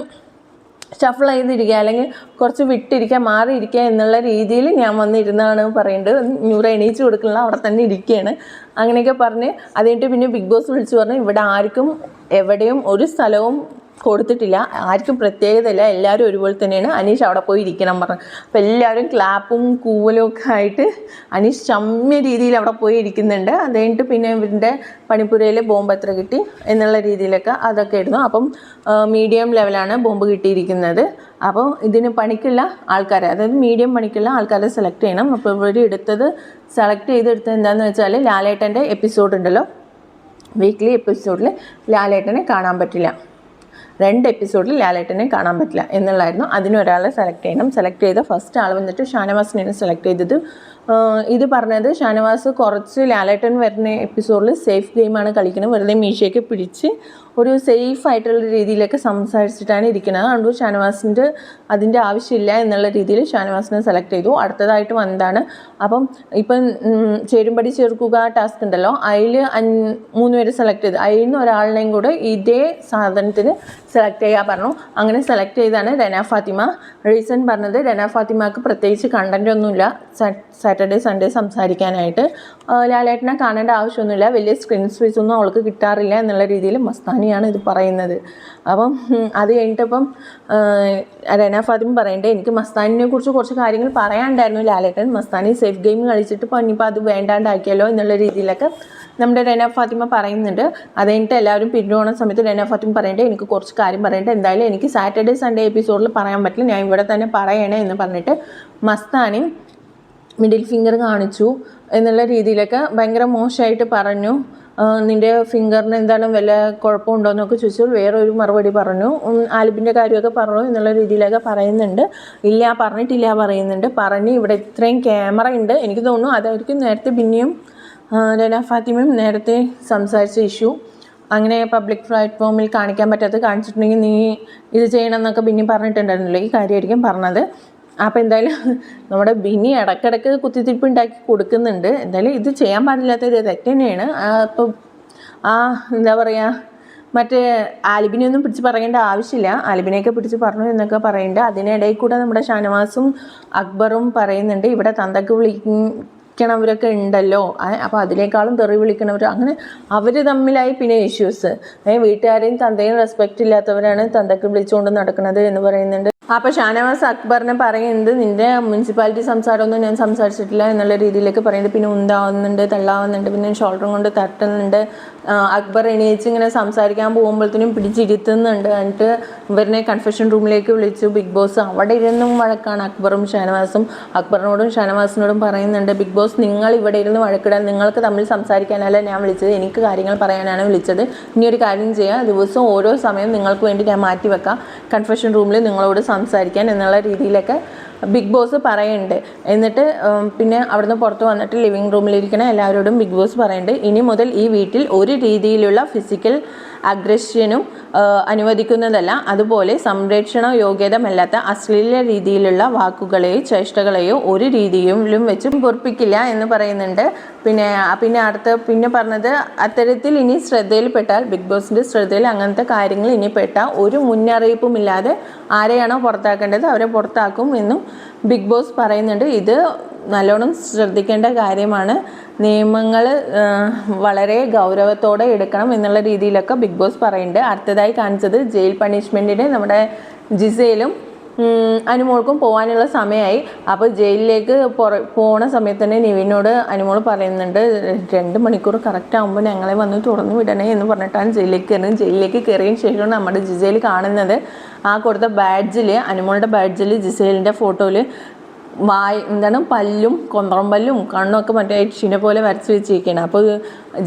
ഷഫിൾ ചെയ്തിരിക്കുക അല്ലെങ്കിൽ കുറച്ച് വിട്ടിരിക്കുക മാറിയിരിക്കുക എന്നുള്ള രീതിയിൽ ഞാൻ വന്നിരുന്നാണ് പറയുന്നത് നൂറ് എണീച്ച് കൊടുക്കണില്ല അവിടെ തന്നെ ഇരിക്കുകയാണ്. അങ്ങനെയൊക്കെ പറഞ്ഞ് അതുകഴിഞ്ഞിട്ട് പിന്നെ ബിഗ് ബോസ് വിളിച്ചു പറഞ്ഞ് ഇവിടെ ആർക്കും എവിടെയും ഒരു സ്ഥലവും കൊടുത്തിട്ടില്ല. ആർക്കും പ്രത്യേകതയില്ല. എല്ലാവരും ഒരുപോലെ തന്നെയാണ്. അനീഷ് അവിടെ പോയി ഇരിക്കണം പറഞ്ഞു. അപ്പോൾ എല്ലാവരും ക്ലാപ്പും കൂവലും ഒക്കെ ആയിട്ട് അനീഷ് ചമ്മ്യ രീതിയിൽ അവിടെ പോയി ഇരിക്കുന്നുണ്ട്. അത് കഴിഞ്ഞിട്ട് പിന്നെ ഇവരുടെ പണിപ്പുരയിൽ ബോംബ് എത്ര കിട്ടി എന്നുള്ള രീതിയിലൊക്കെ അതൊക്കെ ആയിരുന്നു. അപ്പം മീഡിയം ലെവലാണ് ബോംബ് കിട്ടിയിരിക്കുന്നത്. അപ്പോൾ ഇതിന് പണിക്കുള്ള ആൾക്കാരെ അതായത് മീഡിയം പണിക്കുള്ള ആൾക്കാരെ സെലക്ട് ചെയ്യണം. അപ്പോൾ ഇവർ എടുത്തത് സെലക്ട് ചെയ്തെടുത്തത് എന്താണെന്ന് വെച്ചാൽ ലാലേട്ടന്റെ എപ്പിസോഡ് ഉണ്ടല്ലോ. വീക്ക്ലി എപ്പിസോഡിൽ ലാലേട്ടനെ കാണാൻ പറ്റില്ല. രണ്ട് എപ്പിസോഡിൽ ലാലേട്ടനെ കാണാൻ പറ്റില്ല എന്നുള്ളായിരുന്നു അതിനൊരാളെ സെലക്ട് ചെയ്യണം. സെലക്ട് ചെയ്ത ഫസ്റ്റ് ആൾ വന്നിട്ട് ഷാനവാസിനെയാണ് സെലക്ട് ചെയ്തത്. ഇത് പറഞ്ഞത് ഷാനവാസ് കുറച്ച് ലാലേട്ടൻ വരുന്ന എപ്പിസോഡിൽ സേഫ് ഗെയിമാണ് കളിക്കുന്നത് വെറുതെ മീശയൊക്കെ പിടിച്ച് ഒരു സേഫ് ആയിട്ടുള്ള രീതിയിലൊക്കെ സംസാരിച്ചിട്ടാണ് ഇരിക്കുന്നത്. അതുകൊണ്ട് ഷാനവാസിന്റെ അതിന്റെ ആവശ്യമില്ല എന്നുള്ള രീതിയിൽ ഷാനവാസിനെ സെലക്ട് ചെയ്തു. അടുത്തതായിട്ട് വന്നതാണ്. അപ്പം ഇപ്പം ചേരുംപടി ചേർക്കുക ടാസ്ക് ഉണ്ടല്ലോ. അതിൽ മൂന്ന് പേര് സെലക്ട് ചെയ്തു. അതിൽ നിന്ന് ഒരാളിനെയും കൂടെ ഇതേ സാധനത്തിന് സെലക്ട് ചെയ്യാൻ പറഞ്ഞു. അങ്ങനെ സെലക്ട് ചെയ്താണ് രന ഫാത്തിമ. റീസൺ പറഞ്ഞത് രന ഫാത്തിമക്ക് പ്രത്യേകിച്ച് കണ്ടന്റ് ഒന്നുമില്ല. സാറ്റർഡേ സൺഡേ സംസാരിക്കാനായിട്ട്. ലാലേട്ടനെ കാണേണ്ട ആവശ്യമൊന്നുമില്ല. വലിയ സ്ക്രീൻ സ്പേസ് ഒന്നും അവൾക്ക് കിട്ടാറില്ല എന്നുള്ള രീതിയിൽ മസ്താനിയാണ് ഇത് പറയുന്നത്. അപ്പം അത് കഴിഞ്ഞിട്ടപ്പം രന ഫാത്തിമ പറയണ്ടേ എനിക്ക് മസ്താനിനെ കുറിച്ച് കുറച്ച് കാര്യങ്ങൾ പറയാനുണ്ടായിരുന്നു ലാലേട്ടൻ. മസ്താനി സേഫ് ഗെയിം കളിച്ചിട്ട് ഇപ്പോൾ അത് വേണ്ടാണ്ടാക്കിയല്ലോ എന്നുള്ള രീതിയിലൊക്കെ നമ്മുടെ രന ഫാത്തിമ പറയുന്നുണ്ട്. അത് കഴിഞ്ഞിട്ട് എല്ലാവരും പിന്നോണ സമയത്ത് രന ഫാത്തിമ പറയണ്ടേ എനിക്ക് കുറച്ച് കാര്യം പറയണ്ടേ എന്തായാലും എനിക്ക് സാറ്റർഡേ സൺഡേ എപ്പിസോഡിൽ പറയാൻ പറ്റില്ല ഞാൻ ഇവിടെ തന്നെ പറയണേ എന്ന് പറഞ്ഞിട്ട് മസ്താനി മിഡിൽ ഫിംഗർ കാണിച്ചു എന്നുള്ള രീതിയിലൊക്കെ ഭയങ്കര മോശമായിട്ട് പറഞ്ഞു. നിന്റെ ഫിംഗറിന് എന്തായാലും വല്ല കുഴപ്പമുണ്ടോ എന്നൊക്കെ ചോദിച്ചു വേറൊരു മറുപടി പറഞ്ഞു. ആലിപ്പിന്റെ കാര്യമൊക്കെ പറഞ്ഞു എന്നുള്ള രീതിയിലൊക്കെ പറയുന്നുണ്ട്. ഇല്ല പറഞ്ഞിട്ടില്ല പറയുന്നുണ്ട്. പറഞ്ഞ് ഇവിടെ ഇത്രയും ക്യാമറ ഉണ്ട്. എനിക്ക് തോന്നുന്നു അതായിരിക്കും നേരത്തെ പിന്നെയും രന ഫാത്തിമയും നേരത്തെ സംസാരിച്ച ഇഷ്യൂ അങ്ങനെ പബ്ലിക് പ്ലാറ്റ്ഫോമിൽ കാണിക്കാൻ പറ്റാത്ത കാണിച്ചിട്ടുണ്ടെങ്കിൽ നീ ഇത് ചെയ്യണം എന്നൊക്കെ ബിന്നി പറഞ്ഞിട്ടുണ്ടായിരുന്നല്ലോ. ഈ കാര്യമായിരിക്കും പറഞ്ഞത്. അപ്പോൾ എന്തായാലും നമ്മുടെ ബിനി ഇടയ്ക്കിടയ്ക്ക് കുത്തിത്തിരിപ്പ് ഉണ്ടാക്കി കൊടുക്കുന്നുണ്ട്. എന്തായാലും ഇത് ചെയ്യാൻ പാടില്ലാത്തൊരു തെറ്റ് തന്നെയാണ്. അപ്പോൾ ആ എന്താ പറയുക മറ്റേ ആലിബിനെ ഒന്നും പിടിച്ച് പറയേണ്ട ആവശ്യമില്ല. ആലിബിനെയൊക്കെ പിടിച്ച് പറഞ്ഞു എന്നൊക്കെ പറയുന്നുണ്ട് അതിനിടയിൽ കൂടെ നമ്മുടെ ഷാനവാസും അക്ബറും പറയുന്നുണ്ട്. ഇവിടെ തന്തക്ക് വിളിക്കണവരൊക്കെ ഉണ്ടല്ലോ. അപ്പോൾ അതിനേക്കാളും തെറി വിളിക്കണവർ അങ്ങനെ അവർ തമ്മിലായി പിന്നെ ഇഷ്യൂസ് വീട്ടുകാരെയും തന്തയും റെസ്പെക്റ്റ് ഇല്ലാത്തവരാണ് തന്തക്ക് വിളിച്ചുകൊണ്ട് നടക്കുന്നത് എന്ന് പറയുന്നുണ്ട്. അപ്പോൾ ഷാനവാസ് അക്ബറിനെ പറയുന്നത് നിന്റെ മുനിസിപ്പാലിറ്റി സംസാരമൊന്നും ഞാൻ സംസാരിച്ചിട്ടില്ല എന്നുള്ള രീതിയിലേക്ക് പറയുന്നത് പിന്നെ ഉണ്ടാവുന്നുണ്ട് തള്ളാവുന്നുണ്ട് പിന്നെ ഷോൾഡറും കൊണ്ട് തട്ടുന്നുണ്ട്. അക്ബർ എണീച്ച് ഇങ്ങനെ സംസാരിക്കാൻ പോകുമ്പോഴത്തേനും പിടിച്ചിരുത്തുന്നുണ്ട്. എന്നിട്ട് ഇവരിനെ കൺഫെഷൻ റൂമിലേക്ക് വിളിച്ചു. ബിഗ് ബോസ് അവിടെ ഇരുന്നും വഴക്കാണ് അക്ബറും ഷാനവാസും. അക്ബറിനോടും ഷാനവാസിനോടും പറയുന്നുണ്ട് ബിഗ് ബോസ് നിങ്ങൾ ഇവിടെ ഇരുന്ന് വഴക്കിടാൻ നിങ്ങൾക്ക് തമ്മിൽ സംസാരിക്കാനല്ല ഞാൻ വിളിച്ചത്. എനിക്ക് കാര്യങ്ങൾ പറയാനാണ് വിളിച്ചത്. ഇനി ഒരു കാര്യം ചെയ്യാം. ദിവസവും ഓരോ സമയം നിങ്ങൾക്ക് വേണ്ടി ഞാൻ മാറ്റി വെക്കാം കൺഫെഷൻ റൂമിൽ നിങ്ങളോട് സംസാരിക്കാൻ എന്നുള്ള രീതിയിലൊക്കെ ബിഗ് ബോസ് പറയുന്നുണ്ട് എന്നിട്ട് പിന്നെ അവിടുന്ന് പുറത്ത് വന്നിട്ട് ലിവിങ് റൂമിലിരിക്കണ എല്ലാവരോടും ബിഗ് ബോസ് പറയുന്നുണ്ട് ഇനി മുതൽ ഈ വീട്ടിൽ ഒരു രീതിയിലുള്ള ഫിസിക്കൽ അഗ്രഷനും അനുവദിക്കുന്നതല്ല. അതുപോലെ സംരക്ഷണ യോഗ്യതമല്ലാത്ത അശ്ലീല രീതിയിലുള്ള വാക്കുകളെയോ ചേഷ്ടകളെയോ ഒരു രീതിയിലും വെച്ചും പൊറപ്പിക്കില്ല എന്ന് പറയുന്നുണ്ട്. പിന്നെ പിന്നെ അടുത്ത പിന്നെ പറഞ്ഞത് അത്തരത്തിൽ ഇനി ശ്രദ്ധയിൽപ്പെട്ടാൽ ബിഗ് ബോസിന്റെ ശ്രദ്ധയിൽ അങ്ങനത്തെ കാര്യങ്ങൾ ഇനി പെട്ടാൽ ഒരു മുന്നറിയിപ്പുമില്ലാതെ ആരെയാണോ പുറത്താക്കേണ്ടത് അവരെ പുറത്താക്കും എന്നും ബിഗ് ബോസ് പറയുന്നുണ്ട്. ഇത് നല്ലോണം ശ്രദ്ധിക്കേണ്ട കാര്യമാണ്. നിയമങ്ങൾ വളരെ ഗൗരവത്തോടെ എടുക്കണം എന്നുള്ള രീതിയിലൊക്കെ ബിഗ് ബോസ് പറയുന്നുണ്ട്. അടുത്തതായി കാണിച്ചത് ജയിൽ പണിഷ്മെന്റിന് നമ്മുടെ ജിസയിലും അനുമോൾക്കും പോകാനുള്ള സമയമായി. അപ്പോൾ ജയിലിലേക്ക് പുറ പോണ സമയത്ത് തന്നെ നിവിനോട് അനുമോൾ പറയുന്നുണ്ട് രണ്ട് മണിക്കൂർ കറക്റ്റ് ആകുമ്പോൾ ഞങ്ങളെ വന്ന് തുറന്നു വിടണേ എന്ന് പറഞ്ഞിട്ടാണ് ജയിലിലേക്ക് കയറുന്നത്. ജയിലിലേക്ക് കയറിയതിന് ശേഷമാണ് നമ്മുടെ ജിസയിൽ കാണുന്നത്. ആ കൊടുത്ത ബാഡ്ജിൽ അനുമോളുടെ ബാഡ്ജിൽ ജിസയിലിന്റെ ഫോട്ടോയിൽ വായ എന്താണ്? പല്ലും കൊന്ത്രമ്പല്ലും കണ്ണൊക്കെ മറ്റേ ഷിനെ പോലെ വരച്ച് വെച്ചിരിക്കുകയാണ് അപ്പോൾ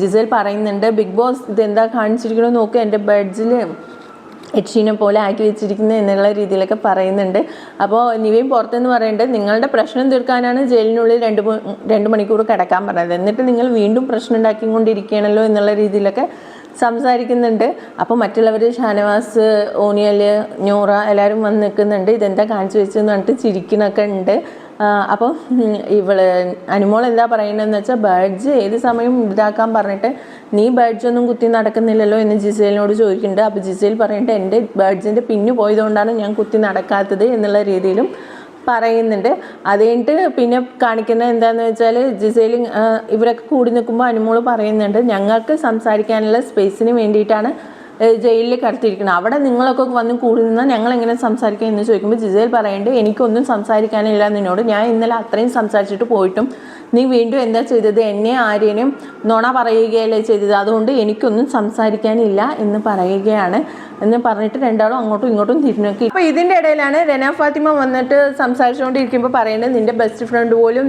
ജിസൽ പറയുന്നുണ്ട് ബിഗ് ബോസ് ഇതെന്താ കാണിച്ചിരിക്കണമെന്ന് നോക്കുക എന്റെ ബെഡ്സിൽ എഡ്ഷീനെ പോലെ ആക്കി വെച്ചിരിക്കുന്നത് എന്നുള്ള രീതിയിലൊക്കെ പറയുന്നുണ്ട്. അപ്പോൾ നിവയും പുറത്തെന്ന് പറയുന്നുണ്ട് നിങ്ങളുടെ പ്രശ്നം തീർക്കാനാണ് ജയിലിനുള്ളിൽ രണ്ട് രണ്ട് മണിക്കൂർ കിടക്കാൻ പറഞ്ഞത്. എന്നിട്ട് നിങ്ങൾ വീണ്ടും പ്രശ്നം ഉണ്ടാക്കിക്കൊണ്ടിരിക്കുകയാണല്ലോ എന്നുള്ള രീതിയിലൊക്കെ സംസാരിക്കുന്നുണ്ട്. അപ്പോൾ മറ്റുള്ളവർ ഷാനവാസ് ഓനിയൽ ന്യൂറ എല്ലാവരും വന്ന് നിൽക്കുന്നുണ്ട്. ഇതെന്താ കാണിച്ചു വെച്ചെന്ന് പറഞ്ഞിട്ട് ചിരിക്കുന്നൊക്കെ ഉണ്ട്. അപ്പോൾ ഇവൾ അനുമോൾ എന്താ പറയുന്നതെന്ന് വെച്ചാൽ ബേഡ്സ് ഏത് സമയം ഇതാക്കാൻ പറഞ്ഞിട്ട് നീ ബേഡ്സ് ഒന്നും കുത്തി നടക്കുന്നില്ലല്ലോ എന്ന് ജിസേലിനോട് ചോദിക്കുന്നുണ്ട്. അപ്പോൾ ജിസേൽ പറഞ്ഞിട്ട് എന്റെ ബേഡ്സിന്റെ പിന്നു പോയതുകൊണ്ടാണ് ഞാൻ കുത്തി നടക്കാത്തത് എന്നുള്ള രീതിയിലും പറയുന്നുണ്ട്. അത് കഴിഞ്ഞിട്ട് പിന്നെ കാണിക്കുന്നത് എന്താണെന്ന് വെച്ചാൽ ജിസേലി ഇവരൊക്കെ കൂടി നിൽക്കുമ്പോൾ അനുമോൾ പറയുന്നുണ്ട് ഞങ്ങൾക്ക് സംസാരിക്കാനുള്ള സ്പേസിന് വേണ്ടിയിട്ടാണ് ജയിലിൽ കടത്തിയിരിക്കുന്നത്. അവിടെ നിങ്ങളൊക്കെ വന്ന് കൂടി നിന്നാൽ ഞങ്ങൾ എങ്ങനെ സംസാരിക്കുക എന്ന് ചോദിക്കുമ്പോൾ ജിസേൽ പറയുന്നുണ്ട് എനിക്കൊന്നും സംസാരിക്കാനില്ല നിന്നോട്. ഞാൻ ഇന്നലെ അത്രയും സംസാരിച്ചിട്ട് പോയിട്ടും നീ വീണ്ടും എന്താ ചെയ്തത്? എന്നെ ആര്യനും നുണ പറയുകയല്ലേ ചെയ്തത്? അതുകൊണ്ട് എനിക്കൊന്നും സംസാരിക്കാനില്ല എന്ന് പറയുകയാണ്. എന്ന് പറഞ്ഞിട്ട് രണ്ടാളും അങ്ങോട്ടും ഇങ്ങോട്ടും തിരിഞ്ഞു നോക്കി അപ്പോൾ ഇതിന്റെ ഇടയിലാണ് രന ഫാത്തിമ വന്നിട്ട് സംസാരിച്ചുകൊണ്ടിരിക്കുമ്പോൾ പറയുന്നത് നിന്റെ ബെസ്റ്റ് ഫ്രണ്ട് പോലും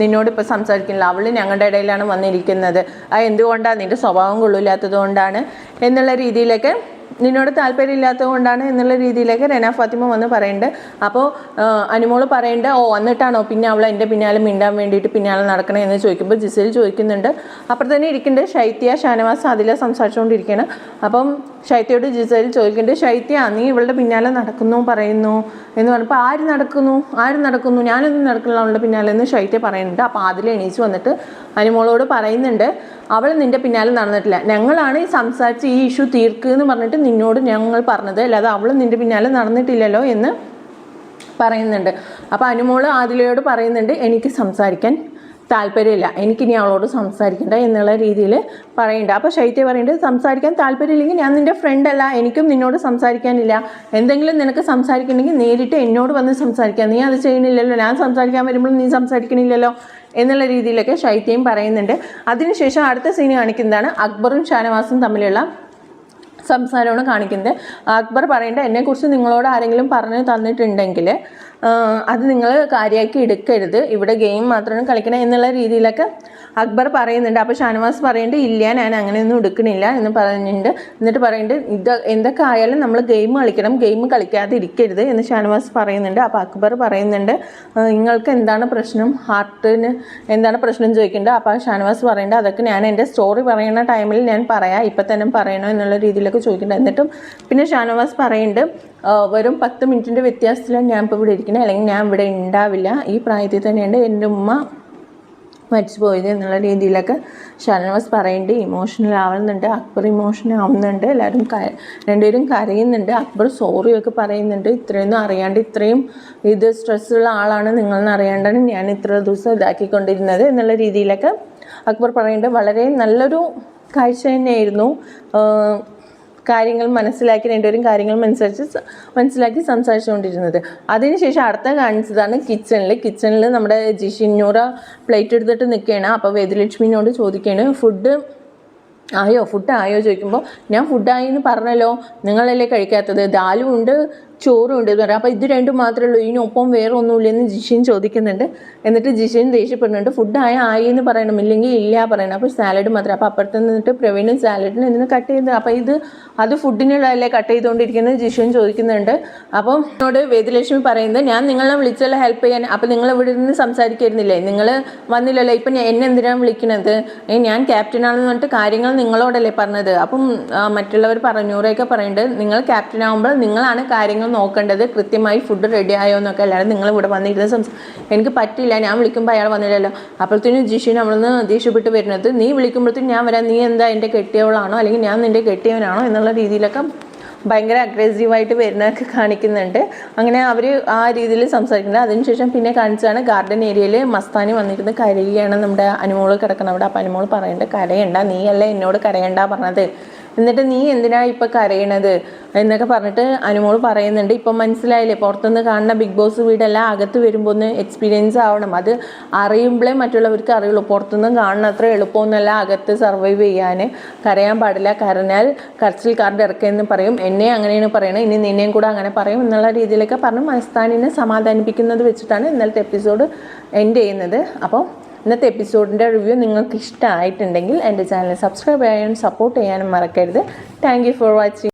നിന്നോട് ഇപ്പോൾ സംസാരിക്കുന്നില്ല. അവൾ ഞങ്ങളുടെ ഇടയിലാണ് വന്നിരിക്കുന്നത്. ആ എന്തുകൊണ്ടാണ് നിന്റെ സ്വഭാവം കൊള്ളില്ലാത്തത് കൊണ്ടാണ് എന്നുള്ള രീതിയിലൊക്കെ നിന്നോട് താല്പര്യമില്ലാത്തത് കൊണ്ടാണ് എന്നുള്ള രീതിയിലേക്ക് രന ഫാത്തിമ വന്ന് പറയുന്നുണ്ട് അപ്പോൾ അനുമോൾ പറയേണ്ട ഓ വന്നിട്ടാണോ പിന്നെ അവൾ എന്റെ പിന്നാലെ മിണ്ടാൻ വേണ്ടിയിട്ട് പിന്നാലെ നടക്കണേ? എന്ന് ചോദിക്കുമ്പോൾ ജിസേൽ ചോദിക്കുന്നുണ്ട്. അപ്പോൾ തന്നെ ഇരിക്കുന്നുണ്ട് ശൈത്യ ഷാനവാസ് അതിൽ സംസാരിച്ചുകൊണ്ടിരിക്കുകയാണ് അപ്പം ശൈത്യയോട് ജിസേൽ ചോദിക്കുന്നുണ്ട് ശൈത്യ നീ ഇവളുടെ പിന്നാലെ നടക്കുന്നു പറയുന്നു എന്ന് പറഞ്ഞപ്പോൾ ആര് നടക്കുന്നു? ആര് നടക്കുന്നു? ഞാനൊന്നും നടക്കില്ല അവളുടെ പിന്നാലെ? എന്ന് ശൈത്യ പറയുന്നുണ്ട്. അപ്പോൾ അതിൽ എണീച്ച് വന്നിട്ട് അനുമോളോട് പറയുന്നുണ്ട് അവൾ നിന്റെ പിന്നാലെ നടന്നിട്ടില്ല. ഞങ്ങളാണ് സംസാരിച്ച് ഈ ഇഷ്യൂ തീർക്കുക എന്ന് പറഞ്ഞിട്ട് നിന്നോട് ഞങ്ങൾ പറഞ്ഞത്. അല്ലാതെ അവൾ നിന്റെ പിന്നാലെ നടന്നിട്ടില്ലല്ലോ എന്ന് പറയുന്നുണ്ട്. അപ്പോൾ അനുമോൾ ആദിലയോട് പറയുന്നുണ്ട് എനിക്ക് സംസാരിക്കാൻ താല്പര്യമില്ല. എനിക്കിനി അവളോട് സംസാരിക്കണ്ട എന്നുള്ള രീതിയിൽ പറയുന്നുണ്ട്. അപ്പോൾ ശൈത്യ പറയുന്നുണ്ട് സംസാരിക്കാൻ താല്പര്യമില്ലെങ്കിൽ ഞാൻ നിന്റെ ഫ്രണ്ടല്ല എനിക്കും നിന്നോട് സംസാരിക്കാനില്ല. എന്തെങ്കിലും നിനക്ക് സംസാരിക്കണമെങ്കിൽ നേരിട്ട് എന്നോട് വന്ന് സംസാരിക്കാം. നീ അത് ചെയ്യണില്ലല്ലോ ഞാൻ സംസാരിക്കാൻ വരുമ്പോൾ നീ സംസാരിക്കണില്ലല്ലോ. എന്നുള്ള രീതിയിലൊക്കെ ശൈത്യയും പറയുന്നുണ്ട്. അതിനുശേഷം അടുത്ത സീൻ കാണിക്കുന്നതാണ് അക്ബറും ഷാനവാസും തമ്മിലുള്ള സംസാരമാണ് കാണിക്കുന്നത്. അക്ബർ പറയേണ്ട എന്നെക്കുറിച്ച് നിങ്ങളോട് ആരെങ്കിലും പറഞ്ഞു തന്നിട്ടുണ്ടെങ്കിൽ അത് നിങ്ങൾ കാര്യമാക്കി എടുക്കരുത്. ഇവിടെ ഗെയിം മാത്രമാണ് കളിക്കണം എന്നുള്ള രീതിയിലൊക്കെ അക്ബർ പറയുന്നുണ്ട് അപ്പോൾ ഷാനവാസ് പറയുന്നുണ്ട് ഇല്ല ഞാൻ അങ്ങനെയൊന്നും എടുക്കണില്ല എന്ന് പറഞ്ഞിട്ടുണ്ട്. എന്നിട്ട് പറയുന്നുണ്ട് ഇത് എന്തൊക്കെ ആയാലും നമ്മൾ ഗെയിം കളിക്കണം ഗെയിം കളിക്കാതെ ഇരിക്കരുത് എന്ന് ഷാനവാസ് പറയുന്നുണ്ട്. അപ്പോൾ അക്ബർ പറയുന്നുണ്ട് നിങ്ങൾക്ക് എന്താണ് പ്രശ്നം? ഹാർട്ടിന് എന്താണ് പ്രശ്നം? ചോദിക്കുന്നുണ്ട്. അപ്പോൾ ഷാനവാസ് പറയുന്നുണ്ട് അതൊക്കെ ഞാൻ എന്റെ സ്റ്റോറി പറയുന്ന ടൈമിൽ ഞാൻ പറയാം ഇപ്പം തന്നെ പറയണോ എന്നുള്ള രീതിയിലൊക്കെ ചോദിക്കുന്നുണ്ട്. എന്നിട്ടും പിന്നെ ഷാനവാസ് പറയുന്നുണ്ട് "ആ, വെറും പത്ത് മിനിറ്റിന്റെ വ്യത്യാസത്തിലാണ് ഞാൻ ഇപ്പോൾ ഇവിടെ ഇരിക്കുന്നത് അല്ലെങ്കിൽ ഞാൻ ഇവിടെ ഉണ്ടാവില്ല. ഈ പ്രായത്തിൽ തന്നെയുണ്ട് എന്റെ ഉമ്മ മരിച്ചു പോയത് എന്നുള്ള രീതിയിലൊക്കെ ഷാനവാസ് പറയുന്നുണ്ട് ഇമോഷണൽ ആവുന്നുണ്ട്. അക്ബർ ഇമോഷണൽ ആവുന്നുണ്ട്. എല്ലാവരും രണ്ടുപേരും കരയുന്നുണ്ട്. അക്ബർ സോറിയൊക്കെ പറയുന്നുണ്ട്. ഇത്രയൊന്നും അറിയാണ്ട് ഇത്രയും ഇത് സ്ട്രെസ്സുള്ള ആളാണ് നിങ്ങളെന്ന് അറിയാണ്ടാണ് ഞാൻ ഇത്ര ദിവസം ഇതാക്കിക്കൊണ്ടിരുന്നത് എന്നുള്ള രീതിയിലൊക്കെ അക്ബർ പറയുന്നുണ്ട് വളരെ നല്ലൊരു കാഴ്ച തന്നെയായിരുന്നു. കാര്യങ്ങൾ മനസ്സിലാക്കി രണ്ടുപേരും കാര്യങ്ങൾ മനസ്സിലാക്കി സ- മനസ്സിലാക്കി സംസാരിച്ചുകൊണ്ടിരുന്നത്. അതിനുശേഷം അടുത്ത കാണിച്ചതാണ് കിച്ചണിൽ കിച്ചണിൽ നമ്മുടെ ജിഷിന്നൂറ പ്ലേറ്റ് എടുത്തിട്ട് നിൽക്കുകയാണ്. അപ്പോൾ വേദലക്ഷ്മിനോട് ചോദിക്കുകയാണ് ഫുഡ് ആയോ? ഫുഡ് ആയോ? ചോദിക്കുമ്പോൾ ഞാൻ ഫുഡായി എന്ന് പറഞ്ഞല്ലോ. നിങ്ങളല്ലേ കഴിക്കാത്തത്? ദാലും ഉണ്ട് ചോറും ഉണ്ട് എന്ന് പറയാം. അപ്പോൾ ഇത് രണ്ടും മാത്രമേ ഉള്ളൂ. ഇതിനൊപ്പം വേറെ ഒന്നുമില്ല എന്ന് ജിഷിൻ ചോദിക്കുന്നുണ്ട്. എന്നിട്ട് ജിഷിൻ ദേഷ്യപ്പെടുന്നുണ്ട്. ഫുഡ് ആയ ആയി എന്ന് പറയണം. ഇല്ലെങ്കിൽ ഇല്ല പറയണം. അപ്പോൾ സാലഡ് മാത്രം. അപ്പോൾ അപ്പുറത്ത് നിന്നിട്ട് പ്രവീണും സാലഡിനും ഇതിന് കട്ട് ചെയ്ത്. അപ്പോൾ ഇത് അത് ഫുഡിനുള്ളതല്ലേ കട്ട് ചെയ്തുകൊണ്ടിരിക്കുന്നത് ജിഷിൻ ചോദിക്കുന്നുണ്ട്. അപ്പം എന്നോട് വേദലക്ഷ്മി പറയുന്നത് ഞാൻ നിങ്ങളെ വിളിച്ചല്ലോ ഹെൽപ്പ് ചെയ്യാൻ. അപ്പോൾ നിങ്ങൾ ഇവിടെ നിന്ന് സംസാരിക്കായിരുന്നില്ലേ? നിങ്ങൾ വന്നില്ലല്ലോ. ഇപ്പം എന്നെ എന്തിനാണ് വിളിക്കണത്? ഞാൻ ക്യാപ്റ്റനാണെന്ന് പറഞ്ഞിട്ട് കാര്യങ്ങൾ നിങ്ങളോടല്ലേ പറഞ്ഞത്? അപ്പം മറ്റുള്ളവർ പറഞ്ഞൂറൊക്കെ പറയുന്നുണ്ട് നിങ്ങൾ ക്യാപ്റ്റൻ ആകുമ്പോൾ നിങ്ങളാണ് കാര്യങ്ങൾ നോക്കേണ്ടത് കൃത്യമായി ഫുഡ് റെഡി ആയോ എന്നൊക്കെ. അല്ലാതെ നിങ്ങൾ ഇവിടെ വന്നിരുന്ന് സംസാരം എനിക്ക് പറ്റില്ല ഞാൻ വിളിക്കുമ്പോൾ അയാൾ വന്നില്ലല്ലോ. അപ്പോഴത്തേനും ജിഷു നമ്മളൊന്ന് ദേഷ്യപ്പെട്ട് വരുന്നത് നീ വിളിക്കുമ്പോഴത്തേനും ഞാൻ വരാം. നീ എന്താ എന്റെ കെട്ടിയവളാണോ? അല്ലെങ്കിൽ ഞാൻ നിന്റെ കെട്ടിയവനാണോ? എന്നുള്ള രീതിയിലൊക്കെ ഭയങ്കര അഗ്രസീവായിട്ട് വരുന്നതൊക്കെ കാണിക്കുന്നുണ്ട്. അങ്ങനെ അവർ ആ രീതിയിൽ സംസാരിക്കുന്നുണ്ട്. അതിനുശേഷം പിന്നെ കാണിച്ചാണ് ഗാർഡൻ ഏരിയയിൽ മസ്താനി വന്നിരുന്ന് കരയുകയാണ് നമ്മുടെ അനുമോൾ കിടക്കുന്നത്. അവിടെ അപ്പം അനുമോൾ പറയേണ്ടത് കരയണ്ട നീയല്ലേ എന്നോട് കരയണ്ട പറഞ്ഞത്? എന്നിട്ട് നീ എന്തിനാ ഇപ്പം കരയണത്? എന്നൊക്കെ പറഞ്ഞിട്ട് അനുമോൾ പറയുന്നുണ്ട്. ഇപ്പം മനസ്സിലായില്ലേ? പുറത്തുനിന്ന് കാണുന്ന ബിഗ് ബോസ് വീടല്ല അകത്ത് വരുമ്പോൾ ഒന്ന് എക്സ്പീരിയൻസ് ആവണം. അത് അറിയുമ്പോഴേ മറ്റുള്ളവർക്ക് അറിയുള്ളൂ. പുറത്തുനിന്ന് കാണുന്ന അത്ര എളുപ്പമൊന്നുമല്ല അകത്ത് സർവൈവ് ചെയ്യാൻ കരയാൻ പാടില്ല. കരഞ്ഞാൽ കരച്ചിൽ കാർഡ് ഇറക്കുകയെന്ന് പറയും. എന്നെ അങ്ങനെയാണ് പറയുന്നത് ഇനി നിന്നെയും കൂടെ അങ്ങനെ പറയും എന്നുള്ള രീതിയിലൊക്കെ പറഞ്ഞ് മസ്താനിനെ സമാധാനിപ്പിക്കുന്നത് വെച്ചിട്ടാണ് ഇന്നലത്തെ എപ്പിസോഡ് എൻഡ് ചെയ്യുന്നത്. അപ്പോൾ ഇന്നത്തെ എപ്പിസോഡിന്റെ റിവ്യൂ നിങ്ങൾക്ക് ഇഷ്ടമായിട്ടുണ്ടെങ്കിൽ എന്റെ ചാനൽ സബ്സ്ക്രൈബ് ചെയ്യാനും സപ്പോർട്ട് ചെയ്യാനും മറക്കരുത്. Thank for watching